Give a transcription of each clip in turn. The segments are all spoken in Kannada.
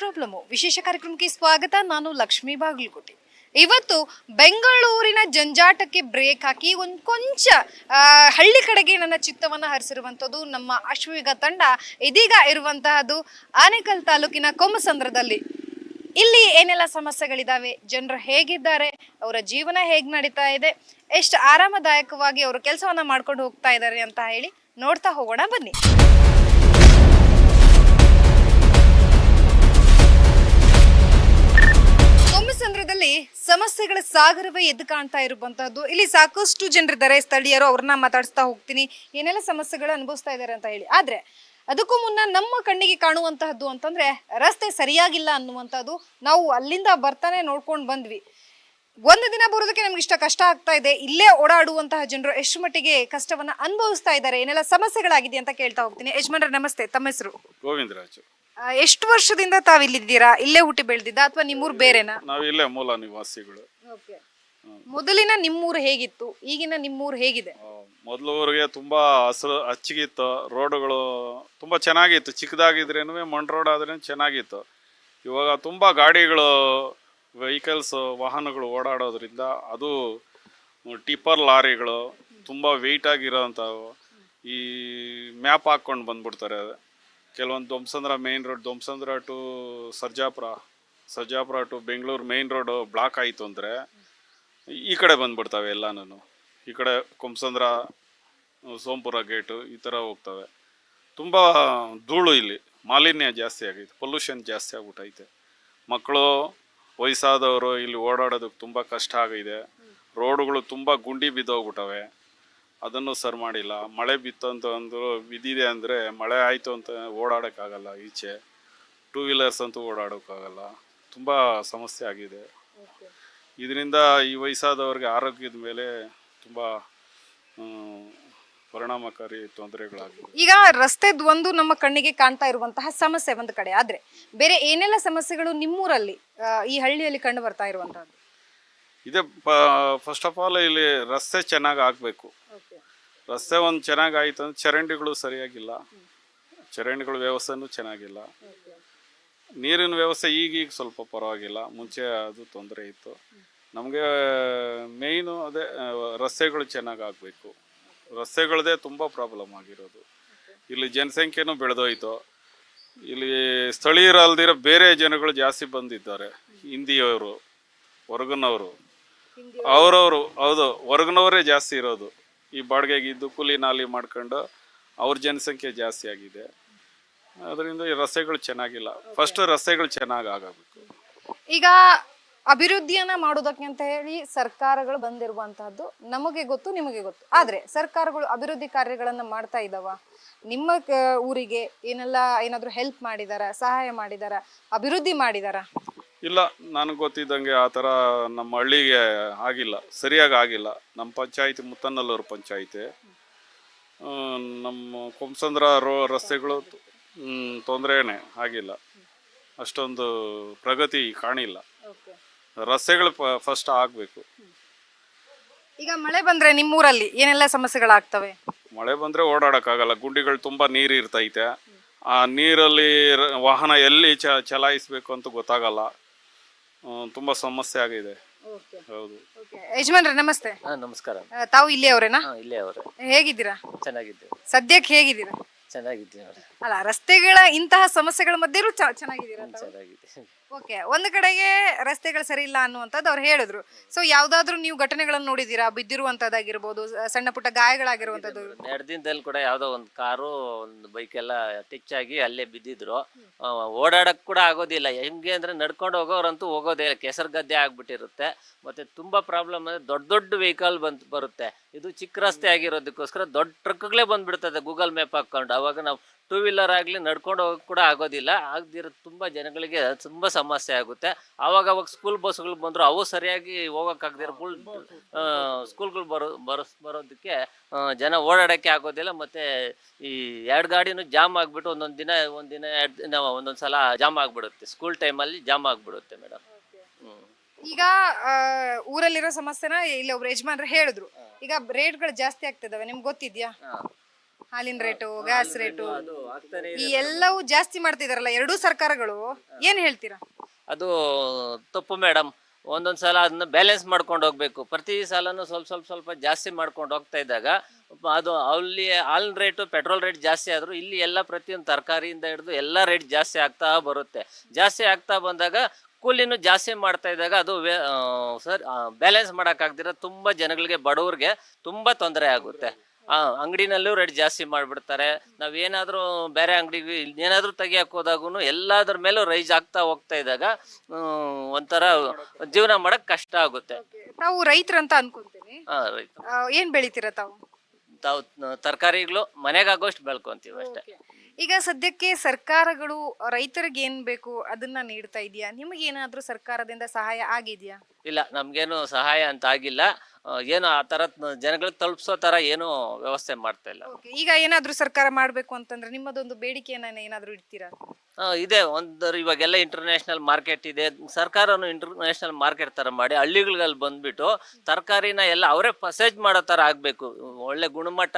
ಪ್ರಾಬ್ಲಮ್. ವಿಶೇಷ ಕಾರ್ಯಕ್ರಮಕ್ಕೆ ಸ್ವಾಗತ. ನಾನು ಲಕ್ಷ್ಮೀ ಬಾಗಲಕೋಟೆ. ಇವತ್ತು ಬೆಂಗಳೂರಿನ ಜಂಜಾಟಕ್ಕೆ ಬ್ರೇಕ್ ಹಾಕಿ ಒಂದು ಕೊಂಚ ಹಳ್ಳಿ ಕಡೆಗೆ ನನ್ನ ಚಿತ್ತವನ್ನ ಹರಿಸಿರುವಂಥದ್ದು ನಮ್ಮ ಅಶ್ವಯುಗ ತಂಡ. ಇದೀಗ ಇರುವಂತಹದ್ದು ಆನೇಕಲ್ ತಾಲೂಕಿನ ಕೊಮ್ಮಸಂದ್ರದಲ್ಲಿ ಇಲ್ಲಿ ಏನೆಲ್ಲ ಸಮಸ್ಯೆಗಳಿದಾವೆ? ಜನರು ಹೇಗಿದ್ದಾರೆ? ಅವರ ಜೀವನ ಹೇಗ್ ನಡೀತಾ ಇದೆ? ಎಷ್ಟು ಆರಾಮದಾಯಕವಾಗಿ ಅವರು ಕೆಲಸವನ್ನ ಮಾಡ್ಕೊಂಡು ಹೋಗ್ತಾ ಇದ್ದಾರೆ ಅಂತ ಹೇಳಿ ನೋಡ್ತಾ ಹೋಗೋಣ ಬನ್ನಿ. ಸೊಮ್ಮಸಂದ್ರದಲ್ಲಿ ಸಮಸ್ಯೆಗಳ ಸಾಗರವೇ ಎದ್ದು ಕಾಣ್ತಾ ಇರುವಂತಹದ್ದು. ಇಲ್ಲಿ ಸಾಕಷ್ಟು ಜನರಿದ್ದಾರೆ. ಸ್ಥಳೀಯರು ಅವ್ರನ್ನ ಮಾತಾಡಿಸ್ತಾ ಹೋಗ್ತೀನಿ. ಏನೆಲ್ಲ ಸಮಸ್ಯೆಗಳು ಅನುಭವಿಸ್ತಾ ಇದ್ದಾರೆ ಅಂತ ಹೇಳಿ. ಆದ್ರೆ ಅದಕ್ಕೂ ಮುನ್ನ ನಮ್ಮ ಕಣ್ಣಿಗೆ ಕಾಣುವಂತಹದ್ದು ಅಂತಂದ್ರೆ ರಸ್ತೆ ಸರಿಯಾಗಿಲ್ಲ ಅನ್ನುವಂಥದ್ದು ನಾವು ಅಲ್ಲಿಂದ ಬರ್ತಾನೆ ನೋಡ್ಕೊಂಡು ಬಂದ್ವಿ. ಒಂದು ದಿನ ಬರೋದಕ್ಕೆ ನಮ್ಗೆ ಇಷ್ಟ ಕಷ್ಟ ಆಗ್ತಾ ಇದೆ. ಇಲ್ಲೇ ಓಡಾಡುವಂತಹ ಜನರು ಎಷ್ಟು ಮಟ್ಟಿಗೆ ಕಷ್ಟವನ್ನ ಅನುಭವಿಸ್ತಾ ಇದ್ದಾರೆ. ಏನೆಲ್ಲ ಸಮಸ್ಯೆಗಳಾಗಿದೆ ಅಂತ ಕೇಳ್ತಾ ಹೋಗ್ತೀನಿ. ಯಜಮಾನ್ರ, ನಮಸ್ತೆ. ತಮ್ಮ ಹೆಸರು? ಗೋವಿಂದರಾಜು. ಆ, ಎಷ್ಟು ವರ್ಷದಿಂದ ತಾವ್ ಇಲ್ಲಿದ್ದೀರಾ ಇಲ್ಲೇ ಹುಟ್ಟಿ ಬೆಳೆದಿದ್ದ ಅಥವಾ ನಿಮ್ಮೂರು ಬೇರೆನಾ? ನಾವು ಇಲ್ಲೇ ಮೂಲ ನಿವಾಸಿಗಳು. ಮೊದಲಿನ ನಿಮ್ಮೂರು ಹೇಗಿತ್ತು? ಈಗಿನ ನಿಮ್ಮೂರು ಹೇಗಿದೆ? ಮೊದಲು ಊರಿಗೆ ತುಂಬ ಹಸಿರು ಹಚ್ಚಿಗಿತ್ತು ರೋಡುಗಳು ತುಂಬಾ ಚೆನ್ನಾಗಿತ್ತು. ಚಿಕ್ಕದಾಗಿದ್ರೇನು ಮಣ್ ರೋಡ್ ಆದ್ರೆ ಚೆನ್ನಾಗಿತ್ತು. ಇವಾಗ ತುಂಬಾ ಗಾಡಿಗಳು ವೆಹಿಕಲ್ಸ್ ವಾಹನಗಳು ಓಡಾಡೋದ್ರಿಂದ ಅದು ಟಿಪ್ಪರ್ ಲಾರಿಗಳು ತುಂಬಾ ವೆಯ್ಟ್ ಆಗಿರೋಂಥವು. ಈ ಮ್ಯಾಪ್ ಹಾಕ್ಕೊಂಡು ಬಂದ್ಬಿಡ್ತಾರೆ ಕೆಲವೊಂದು Dommasandra main road Dommasandra to Sarjapur Sarjapur to Bengaluru main road block ಆಯಿತು ಅಂದರೆ ಈ ಕಡೆ ಬಂದ್ಬಿಡ್ತವೆ ಎಲ್ಲನೂ ಈ ಕಡೆ ಕೊಂಸಂದ್ರ ಸೋಮಪುರ ಗೇಟು ಈ ಥರ ಹೋಗ್ತವೆ. ತುಂಬ ಧೂಳು ಇಲ್ಲಿ ಮಾಲಿನ್ಯ ಜಾಸ್ತಿ ಆಗೈತೆ ಪೊಲ್ಯೂಷನ್ ಜಾಸ್ತಿ ಆಗ್ಬಿಟ್ಟೈತೆ ಮಕ್ಕಳು ವಯಸ್ಸಾದವರು ಇಲ್ಲಿ ಓಡಾಡೋದಕ್ಕೆ ತುಂಬ ಕಷ್ಟ ಆಗಿದೆ. ರೋಡುಗಳು ತುಂಬ ಗುಂಡಿ ಬಿದ್ದೋಗ್ಬಿಟ್ಟವೆ ಅದನ್ನು ಸರ್ ಮಾಡಿಲ್ಲ. ಮಳೆ ಬಿತ್ತು ಅಂತ ಅಂದರು ಬಿದ್ದಿದೆ ಅಂದರೆ ಮಳೆ ಆಯಿತು ಅಂತ ಓಡಾಡೋಕ್ಕಾಗಲ್ಲ ಈಚೆ. ಟೂ ವೀಲರ್ಸ್ ಅಂತೂ ಓಡಾಡೋಕ್ಕಾಗಲ್ಲ. ತುಂಬ ಸಮಸ್ಯೆ ಆಗಿದೆ. ಇದರಿಂದ ಈ ವಯಸ್ಸಾದವ್ರಿಗೆ ಆರೋಗ್ಯದ ಮೇಲೆ ತುಂಬ ಪರಿಣಾಮಕಾರಿ ತೊಂದರೆಗಳಾಗಿವೆ ಈಗ ರಸ್ತೆದ್ ಒಂದು ನಮ್ಮ ಕಣ್ಣಿಗೆ ಕಾಣ್ತಾ ಇರುವಂತಹ ಸಮಸ್ಯೆ ಒಂದು ಕಡೆ. ಆದರೆ ಬೇರೆ ಏನೆಲ್ಲ ಸಮಸ್ಯೆಗಳು ನಿಮ್ಮೂರಲ್ಲಿ ಆ, ಈ ಹಳ್ಳಿಯಲ್ಲಿ ಕಂಡು ಬರ್ತಾ ಇರುವಂತಹದ್ದು? ಇದೇ ಫಸ್ಟ್ ಆಫ್ ಆಲ್ ಇಲ್ಲಿ ರಸ್ತೆ ಚೆನ್ನಾಗಿ ಆಗಬೇಕು. ರಸ್ತೆ ಒಂದು ಚೆನ್ನಾಗಿ ಆಯ್ತು ಅಂದ್ರೆ ಚರಂಡಿಗಳು ಸರಿಯಾಗಿಲ್ಲ. ಚರಂಡಿಗಳ ವ್ಯವಸ್ಥೆನೂ ಚೆನ್ನಾಗಿಲ್ಲ. ನೀರಿನ ವ್ಯವಸ್ಥೆ ಈಗೀಗ ಸ್ವಲ್ಪ ಪರವಾಗಿಲ್ಲ. ಮುಂಚೆ ಅದು ತೊಂದರೆ ಇತ್ತು. ನಮಗೆ ಮೇಯ್ನು ಅದೇ ರಸ್ತೆಗಳು ಚೆನ್ನಾಗಿ ಆಗಬೇಕು. ರಸ್ತೆಗಳದೇ ತುಂಬ ಪ್ರಾಬ್ಲಮ್ ಆಗಿರೋದು. ಇಲ್ಲಿ ಜನಸಂಖ್ಯೆನೂ ಬೆಳೆದೋಯ್ತು. ಇಲ್ಲಿ ಸ್ಥಳೀಯರಲ್ದಿರೋ ಬೇರೆ ಜನಗಳು ಜಾಸ್ತಿ ಬಂದಿದ್ದಾರೆ. ಹಿಂದಿಯವರು ಹೊರಗಿನವರು. ಅವರವರು ಹೌದು ಹೊರಗಿನವರೇ ಜಾಸ್ತಿ ಇರೋದು. ಈ ಬಾಡಿಗೆಗಿದ್ದು ಕೂಲಿ ನಾಲಿ ಮಾಡ್ಕೊಂಡು ಅವ್ರ ಜನಸಂಖ್ಯೆ ಜಾಸ್ತಿ ಆಗಿದೆ. ಅದರಿಂದ ಈ ರಸ್ತೆಗಳು ಚೆನ್ನಾಗಿಲ್ಲ. ಫಸ್ಟ್ ರಸ್ತೆಗಳು ಚೆನ್ನಾಗಿ ಆಗಬೇಕು ಈಗ ಅಭಿವೃದ್ಧಿಯನ್ನ ಮಾಡೋದಕ್ಕೆ ಅಂತ ಹೇಳಿ ಸರ್ಕಾರಗಳು ಬಂದಿರುವಂತಹದ್ದು ನಮಗೆ ಗೊತ್ತು ನಿಮಗೆ ಗೊತ್ತು. ಆದ್ರೆ ಸರ್ಕಾರಗಳು ಅಭಿವೃದ್ಧಿ ಕಾರ್ಯಗಳನ್ನ ಮಾಡ್ತಾ ಇದ್ದಾವ ನಿಮ್ಮ ಊರಿಗೆ ಏನೆಲ್ಲ ಏನಾದ್ರು ಹೆಲ್ಪ್ ಮಾಡಿದಾರ ಸಹಾಯ ಮಾಡಿದಾರ ಅಭಿವೃದ್ಧಿ ಮಾಡಿದಾರ? ಇಲ್ಲ ನನಗೆ ಗೊತ್ತಿದ್ದಂಗೆ ಆ ಥರ ನಮ್ಮ ಹಳ್ಳಿಗೆ ಆಗಿಲ್ಲ ಸರಿಯಾಗಿ ಆಗಿಲ್ಲ. ನಮ್ಮ ಪಂಚಾಯಿತಿ ಮುತ್ತನಲ್ಲೂರು ಪಂಚಾಯಿತಿ. ನಮ್ಮ ಕೊಂಸಂದ್ರ ರೋ ರಸ್ತೆಗಳು ತೊಂದರೆನೇ ಆಗಿಲ್ಲ. ಅಷ್ಟೊಂದು ಪ್ರಗತಿ ಕಾಣಿಲ್ಲ. ರಸ್ತೆಗಳು ಫಸ್ಟ್ ಆಗಬೇಕು. ಈಗ ಮಳೆ ಬಂದ್ರೆ ನಿಮ್ಮೂರಲ್ಲಿ ಏನೆಲ್ಲ ಸಮಸ್ಯೆಗಳಾಗ್ತವೆ? ಮಳೆ ಬಂದರೆ ಓಡಾಡೋಕ್ಕಾಗಲ್ಲ ಗುಂಡಿಗಳು ತುಂಬ ನೀರು ಇರ್ತೈತೆ ಆ ನೀರಲ್ಲಿ ವಾಹನ ಎಲ್ಲಿ ಚ ಚಲಾಯಿಸಬೇಕು ಅಂತ ಗೊತ್ತಾಗಲ್ಲ. ತುಂಬ ಸಮಸ್ಯೆ ಆಗಿದೆ. ಹೌದು. ಯಜಮಾನ್ರೆ ನಮಸ್ತೆ. ಹಾ ನಮಸ್ಕಾರ. ಆ, ತಾವು ಇಲ್ಲಿ ಅವರೇನಾ? ಹಾ ಇಲ್ಲೇ ಅವರು. ಹೇಗಿದ್ದೀರಾ? ಚೆನ್ನಾಗಿದ್ದೇವೆ. ಸದ್ಯಕ್ಕೆ ಹೇಗಿದ್ದೀರಾ? ಚೆನ್ನಾಗಿದ್ದೀನಿ ನೋಡಿ ಅಲ್ಲ ರಸ್ತೆಗಳ ಇಂತಹ ಸಮಸ್ಯೆಗಳ ಮಧ್ಯೆ ಚ- ಚೆನ್ನಾಗಿದ್ದೀರಾ ತಾವು? ಚೆನ್ನಾಗಿದೆ. ಓಕೆ ಒಂದು ಕಡೆಗೆ ರಸ್ತೆಗಳು ಸರಿ ಇಲ್ಲ ಅನ್ನುವಂಥದ್ದು ಅವ್ರು ಹೇಳಿದ್ರು. ಸೊ ಯಾವ್ದಾದ್ರು ನೀವು ಘಟನೆಗಳನ್ನು ನೋಡಿದೀರಾ ಬಿದ್ದಿರುವಂತದ್ದಾಗಿರ್ಬೋದು ಸಣ್ಣ ಪುಟ್ಟ ಗಾಯಗಳಾಗಿರುವಂತದ್ದು ಎರಡು ದಿನದಲ್ಲಿ ಕೂಡ ಯಾವ್ದೋ ಒಂದು ಕಾರು ಒಂದು ಬೈಕ್ ಎಲ್ಲ ಟಿಚ್ಚಾಗಿ ಆಗಿ ಅಲ್ಲೇ ಬಿದ್ದಿದ್ರು. ಓಡಾಡಕ್ ಕೂಡ ಆಗೋದಿಲ್ಲ. ಹೆಂಗೆ ಅಂದ್ರೆ ನಡ್ಕೊಂಡು ಹೋಗೋರಂತೂ ಹೋಗೋದೇ ಇಲ್ಲ. ಕೆಸರು ಗದ್ದೆ ಆಗ್ಬಿಟ್ಟಿರುತ್ತೆ. ಮತ್ತೆ ತುಂಬಾ ಪ್ರಾಬ್ಲಮ್ ಅಂದ್ರೆ ದೊಡ್ಡ ದೊಡ್ಡ ವೆಹಿಕಲ್ ಬಂದ್ ಬರುತ್ತೆ. ಇದು ಚಿಕ್ಕ ರಸ್ತೆ ಆಗಿರೋದಕ್ಕೋಸ್ಕರ ದೊಡ್ಡ ಟ್ರಕ್ಗಳೇ ಬಂದ್ಬಿಡ್ತದೆ ಗೂಗಲ್ ಮ್ಯಾಪ್ ಹಾಕೊಂಡು ಅವಾಗ ನಾವು ಟೂ ವೀಲರ್ ಆಗಲಿ ನಡ್ಕೊಂಡು ಹೋಗಕ್ ಕೂಡ ಆಗೋದಿಲ್ಲ. ಆಗದಿರೋ ತುಂಬ ಜನಗಳಿಗೆ ತುಂಬ ಸಮಸ್ಯೆ ಆಗುತ್ತೆ. ಆವಾಗ ಅವಾಗ ಸ್ಕೂಲ್ ಬಸ್ಗಳು ಬಂದ್ರು ಅವು ಸರಿಯಾಗಿ ಹೋಗೋಕ್ಕಾಗದಿರೋ ಫುಲ್ ಸ್ಕೂಲ್ಗಳು ಬರೋ ಬರೋಸ್ ಬರೋದಕ್ಕೆ ಜನ ಓಡಾಡೋಕ್ಕೆ ಆಗೋದಿಲ್ಲ. ಮತ್ತೆ ಈ ಎರಡು ಗಾಡಿನೂ ಜಾಮ್ ಆಗಿಬಿಟ್ಟು ಒಂದೊಂದು ದಿನ ಒಂದಿನ ಎರಡು ದಿನ ಒಂದೊಂದು ಸಲ ಜಾಮ್ ಆಗಿಬಿಡುತ್ತೆ. ಸ್ಕೂಲ್ ಟೈಮಲ್ಲಿ ಜಾಮ್ ಆಗಿಬಿಡುತ್ತೆ ಮೇಡಮ್ ಈಗ ಊರಲ್ಲಿರೋ ಸಮಸ್ಯೆನ ಇಲ್ಲಿ ಒಬ್ರು ಯಜಮಾನ್ರು ಹೇಳಿದ್ರು. ಈಗ ರೇಟ್ಗಳು ಜಾಸ್ತಿ ಆಗ್ತಿದಾವೆ ನಿಮ್ಗೆ ಗೊತ್ತಿದ್ಯಾ? ಹಾಲಿನ ರೇಟು ಗ್ಯಾಸ್ ರೇಟು ಅದು ಆಗ್ತಾನೆ ಈ ಎಲ್ಲವೂ ಜಾಸ್ತಿ ಮಾಡ್ತಿದಾರಲ್ಲ ಎರಡೂ ಸರ್ಕಾರಗಳು ಏನ್ ಹೇಳ್ತೀರಾ? ಅದು ತಪ್ಪು ಮೇಡಮ್ ಒಂದೊಂದು ಸಲ ಅದನ್ನ ಬ್ಯಾಲೆನ್ಸ್ ಮಾಡ್ಕೊಂಡು ಹೋಗ್ಬೇಕು. ಪ್ರತಿ ಸಾಲನು ಸ್ವಲ್ಪ ಸ್ವಲ್ಪ ಸ್ವಲ್ಪ ಜಾಸ್ತಿ ಮಾಡ್ಕೊಂಡು ಹೋಗ್ತಾ ಇದ್ದಾಗ ಅದು ಅಲ್ಲಿ ಹಾಲಿನ ರೇಟು ಪೆಟ್ರೋಲ್ ರೇಟ್ ಜಾಸ್ತಿ ಆದ್ರೂ ಇಲ್ಲಿ ಎಲ್ಲ ಪ್ರತಿಯೊಂದು ತರಕಾರಿಯಿಂದ ಹಿಡಿದು ಎಲ್ಲ ರೇಟ್ ಜಾಸ್ತಿ ಆಗ್ತಾ ಬರುತ್ತೆ. ಜಾಸ್ತಿ ಆಗ್ತಾ ಬಂದಾಗ ಕೂಲಿನೂ ಜಾಸ್ತಿ ಮಾಡ್ತಾ ಇದ್ದಾಗ ಅದು ಸರ್ ಬ್ಯಾಲೆನ್ಸ್ ಮಾಡೋಕ್ಕಾಗ್ದಿರ ತುಂಬ ಜನಗಳಿಗೆ ಬಡವ್ರಿಗೆ ತುಂಬ ತೊಂದರೆ ಆಗುತ್ತೆ. ಆ ಅಂಗಡಿನಲ್ಲೂ ರೇಟ್ ಜಾಸ್ತಿ ಮಾಡಿಬಿಡ್ತಾರೆ. ನಾವೇನಾದರೂ ಬೇರೆ ಅಂಗಡಿಗೆ ಏನಾದರೂ ತೆಗಿಯಕ್ಕೆ ಹೋದಾಗೂ ಎಲ್ಲದ್ರ ಮೇಲೂ ರೈಸ್ ಆಗ್ತಾ ಹೋಗ್ತಾ ಇದ್ದಾಗ ಒಂಥರ ಜೀವನ ಮಾಡಕ್ ಕಷ್ಟ ಆಗುತ್ತೆ. ನಾವು ರೈತರಂತ ಅನ್ಕೊಂತೀನಿ. ಹಾಂ ರೈತ. ಏನ್ ಬೆಳಿತೀರಾ ತಾವು? ತಾವು ತರಕಾರಿಗಳು ಮನೆಗಾಗೋಷ್ಟು ಬೆಳ್ಕೊಂತೀವಿ ಅಷ್ಟೇ. ಈಗ ಸದ್ಯಕ್ಕೆ ಸರ್ಕಾರಗಳು ರೈತರಿಗೆ ಏನ್ ಬೇಕು ಅದನ್ನ ನೀಡ್ತಾ ಇದೆಯಾ? ನಿಮಗೆ ಏನಾದ್ರೂ ಸರ್ಕಾರದಿಂದ ಸಹಾಯ ಆಗಿದ್ಯಾ? ಇಲ್ಲ ನಮ್ಗೇನು ಸಹಾಯ ಅಂತ ಆಗಿಲ್ಲ. ಏನು ಆ ತರ ಜನಗಳಿಗೆ ತಲುಪಿಸೋ ತರ ಏನು ವ್ಯವಸ್ಥೆ ಮಾಡ್ತಾ ಇಲ್ಲ. ಓಕೆ, ಈಗ ಏನಾದ್ರೂ ಸರ್ಕಾರ ಮಾಡ್ಬೇಕು ಅಂತಂದ್ರೆ ನಿಮ್ಮದೊಂದು ಬೇಡಿಕೆಯನ್ನ ಏನಾದ್ರೂ ಇಡ್ತೀರಾ? ಇದೆ. ಒಂದು ಇವಾಗೆಲ್ಲ ಇಂಟರ್ನ್ಯಾಷನಲ್ ಮಾರ್ಕೆಟ್ ಇದೆ. ಸರ್ಕಾರನು ಇಂಟರ್ನ್ಯಾಷನಲ್ ಮಾರ್ಕೆಟ್ ಥರ ಮಾಡಿ ಹಳ್ಳಿಗಳಲ್ಲಿ ಬಂದ್ಬಿಟ್ಟು ತರಕಾರಿನ ಎಲ್ಲ ಅವರೇ ಪಸೇಜ್ ಮಾಡೋ ಥರ ಆಗಬೇಕು. ಒಳ್ಳೆ ಗುಣಮಟ್ಟ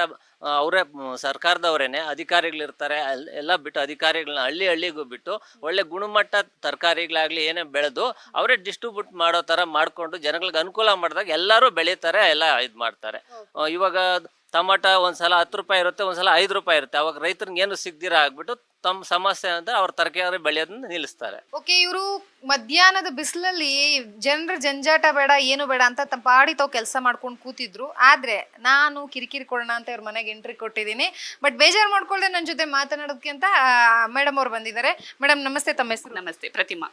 ಅವರೇ ಸರ್ಕಾರದವರೇನೆ ಅಧಿಕಾರಿಗಳಿರ್ತಾರೆ. ಅಲ್- ಎಲ್ಲ ಬಿಟ್ಟು ಅಧಿಕಾರಿಗಳನ್ನ ಹಳ್ಳಿ ಹಳ್ಳಿಗೂ ಬಿಟ್ಟು ಒಳ್ಳೆ ಗುಣಮಟ್ಟ ತರಕಾರಿಗಳಾಗಲಿ ಏನೇ ಬೆಳೆದು ಅವರೇ ಡಿಸ್ಟ್ರಿಬ್ಯೂಟ್ ಮಾಡೋ ಥರ ಮಾಡಿಕೊಂಡು ಜನಗಳಿಗೆ ಅನುಕೂಲ ಮಾಡಿದಾಗ ಎಲ್ಲರೂ ಬೆಳೀತಾರೆ ಎಲ್ಲ ಇದು ಮಾಡ್ತಾರೆ. ಇವಾಗ ಟಮಾಟ ಒಂದ್ಸಲ ಹತ್ತು ರೂಪಾಯಿ ಇರುತ್ತೆ ಒಂದ್ಸಲ ಐದು ರೂಪಾಯಿ ಇರುತ್ತೆ. ಅವಾಗ ರೈತರಿಗೆ ಏನು ಸಿಗ್ದಿರ ಆಗ್ಬಿಟ್ಟು ತಮ್ಮ ಸಮಸ್ಯೆ ಅಂತ ಅವ್ರ ತರಕಾರಿ ಬೆಳೆಯೋದನ್ನ ನಿಲ್ಲಿಸ್ತಾರೆ. ಓಕೆ ಇವರು ಮಧ್ಯಾಹ್ನದ ಬಿಸಿಲಲ್ಲಿ ಜನರ ಜಂಜಾಟ ಬೇಡ ಏನು ಬೇಡ ಅಂತ ತಮ್ಮ ಪಾಡಿ ತಾವು ಕೆಲಸ ಮಾಡ್ಕೊಂಡು ಕೂತಿದ್ರು. ಆದ್ರೆ ನಾನು ಕಿರಿಕಿರಿ ಕೊಡೋಣ ಅಂತ ಇವ್ರ ಮನೆಗೆ ಎಂಟ್ರಿ ಕೊಟ್ಟಿದ್ದೀನಿ. ಬಟ್ ಬೇಜಾರು ಮಾಡ್ಕೊಳ್ದೆ ನನ್ನ ಜೊತೆ ಮಾತನಾಡೋದಕ್ಕೆ ಅಂತ ಮೇಡಮ್ ಅವ್ರು ಬಂದಿದ್ದಾರೆ. ಮೇಡಮ್ ನಮಸ್ತೆ ತಮ್ಮ ಹೆಸರು. ನಮಸ್ತೆ ಪ್ರತಿಮಾ.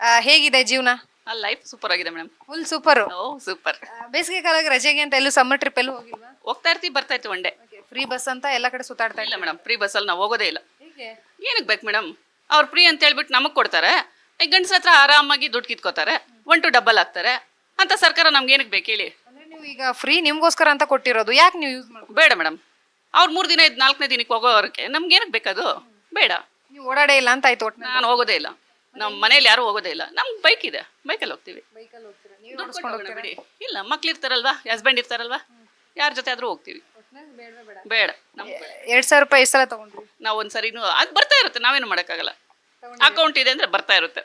ಆ, ಹೇಗಿದೆ ಜೀವನ? ಆ ಲೈಫ್ ಸೂಪರ್ ಆಗಿದೆ madam full super oh super ಬೇಸಿಗೆ ಕಾಲಕ್ಕೆ ರಜೆಗೆ ಅಂತ ಎಲ್ಲೂ ಸಮ್ಮರ್ ಟ್ರಿಪ್ ಎಲ್ಲೂ ಹೋಗಿಲ್ವಾ? ಹೋಗ್ತಾ ಇರ್ತೀವಿ ಬರ್ತಾ ಇತ್ತು ಒನ್ ಡೇ ಫ್ರೀ ಬಸ್ ಅಂತ ಎಲ್ಲ ಕಡೆ ಸುತ್ತಾಡ್ತಾ ಇಲ್ಲ ಇಲ್ಲ ಮೇಡಮ್ ಫ್ರೀ ಬಸ್ಸಲ್ಲಿ ನಾವು ಹೋಗೋದೇ ಇಲ್ಲ. ಏನಕ್ಕೆ ಬೇಕು ಮೇಡಮ್? ಅವ್ರು ಫ್ರೀ ಅಂತ ಹೇಳ್ಬಿಟ್ಟು ನಮಗೆ ಕೊಡ್ತಾರೆ. ಈ ಗಂಡಸ್ರ ಹತ್ರ ಆರಾಮಾಗಿ ದುಡ್ಡು ಕಿತ್ಕೋತಾರೆ. ಒನ್ ಟು ಡಬಲ್ ಆಗ್ತಾರೆ ಅಂತ ಸರ್ಕಾರ ನಮ್ಗೆ ಏನಕ್ಕೆ ಬೇಕು ಹೇಳಿ? ಅಂದ್ರೆ ನೀವು ಈಗ ಫ್ರೀ ನಿಮ್ಗೋಸ್ಕರ ಅಂತ ಕೊಟ್ಟಿರೋದು ಯಾಕೆ ನೀವು ಯೂಸ್ ಮಾಡ್ಕೊ ಬೇಡ ಮೇಡಮ್. ಅವ್ರು ಮೂರು ದಿನ ಇದ್ದು ನಾಲ್ಕನೇ ದಿನಕ್ಕೆ ಹೋಗೋವ್ರಿಗೆ ನಮ್ಗೆ ಏನಕ್ಕೆ ಬೇಕದು ಬೇಡ. ನೀವು ಓಡಾಡೇ ಇಲ್ಲ ಅಂತ ಆಯ್ತು ಒಟ್ಟು ನಾನು ಹೋಗೋದೇ ಇಲ್ಲ. ನಮ್ಮ ಮನೇಲಿ ಯಾರು ಹೋಗೋದೇ ಇಲ್ಲ. ನಮ್ಗೆ ಬೈಕ್ ಇದೆ. ಬೈಕಲ್ಲಿ ಹೋಗ್ತೀವಿ. ಬೈಕಲ್ಲಿ ಹೋಗ್ತೀರಾ? ನೀವು ದುಡ್ಡು ಕೊಟ್ಟು ಹೋಗೋಣ ಬಿಡಿ. ಇಲ್ಲ ಮಕ್ಳು ಇರ್ತಾರಲ್ವಾ? ಹಸ್ಬೆಂಡ್ ಇರ್ತಾರಲ್ವಾ? ಯಾರ ಜೊತೆ ಆದ್ರೂ ಹೋಗ್ತೀವಿ. ಬೇಡ. ಎರಡ್ ಸಾವಿರ ರೂಪಾಯಿ ಎಷ್ಟು ಸಲ ತಗೊಂಡ್ರಿ ನಾವು ಒಂದ್ಸರಿನೂ ಅದು ಬರ್ತಾ ಇರುತ್ತೆ ನಾವೇನು ಮಾಡೋಕ್ಕಾಗಲ್ಲ. ಅಕೌಂಟ್ ಇದೆ ಅಂದ್ರೆ ಬರ್ತಾ ಇರುತ್ತೆ.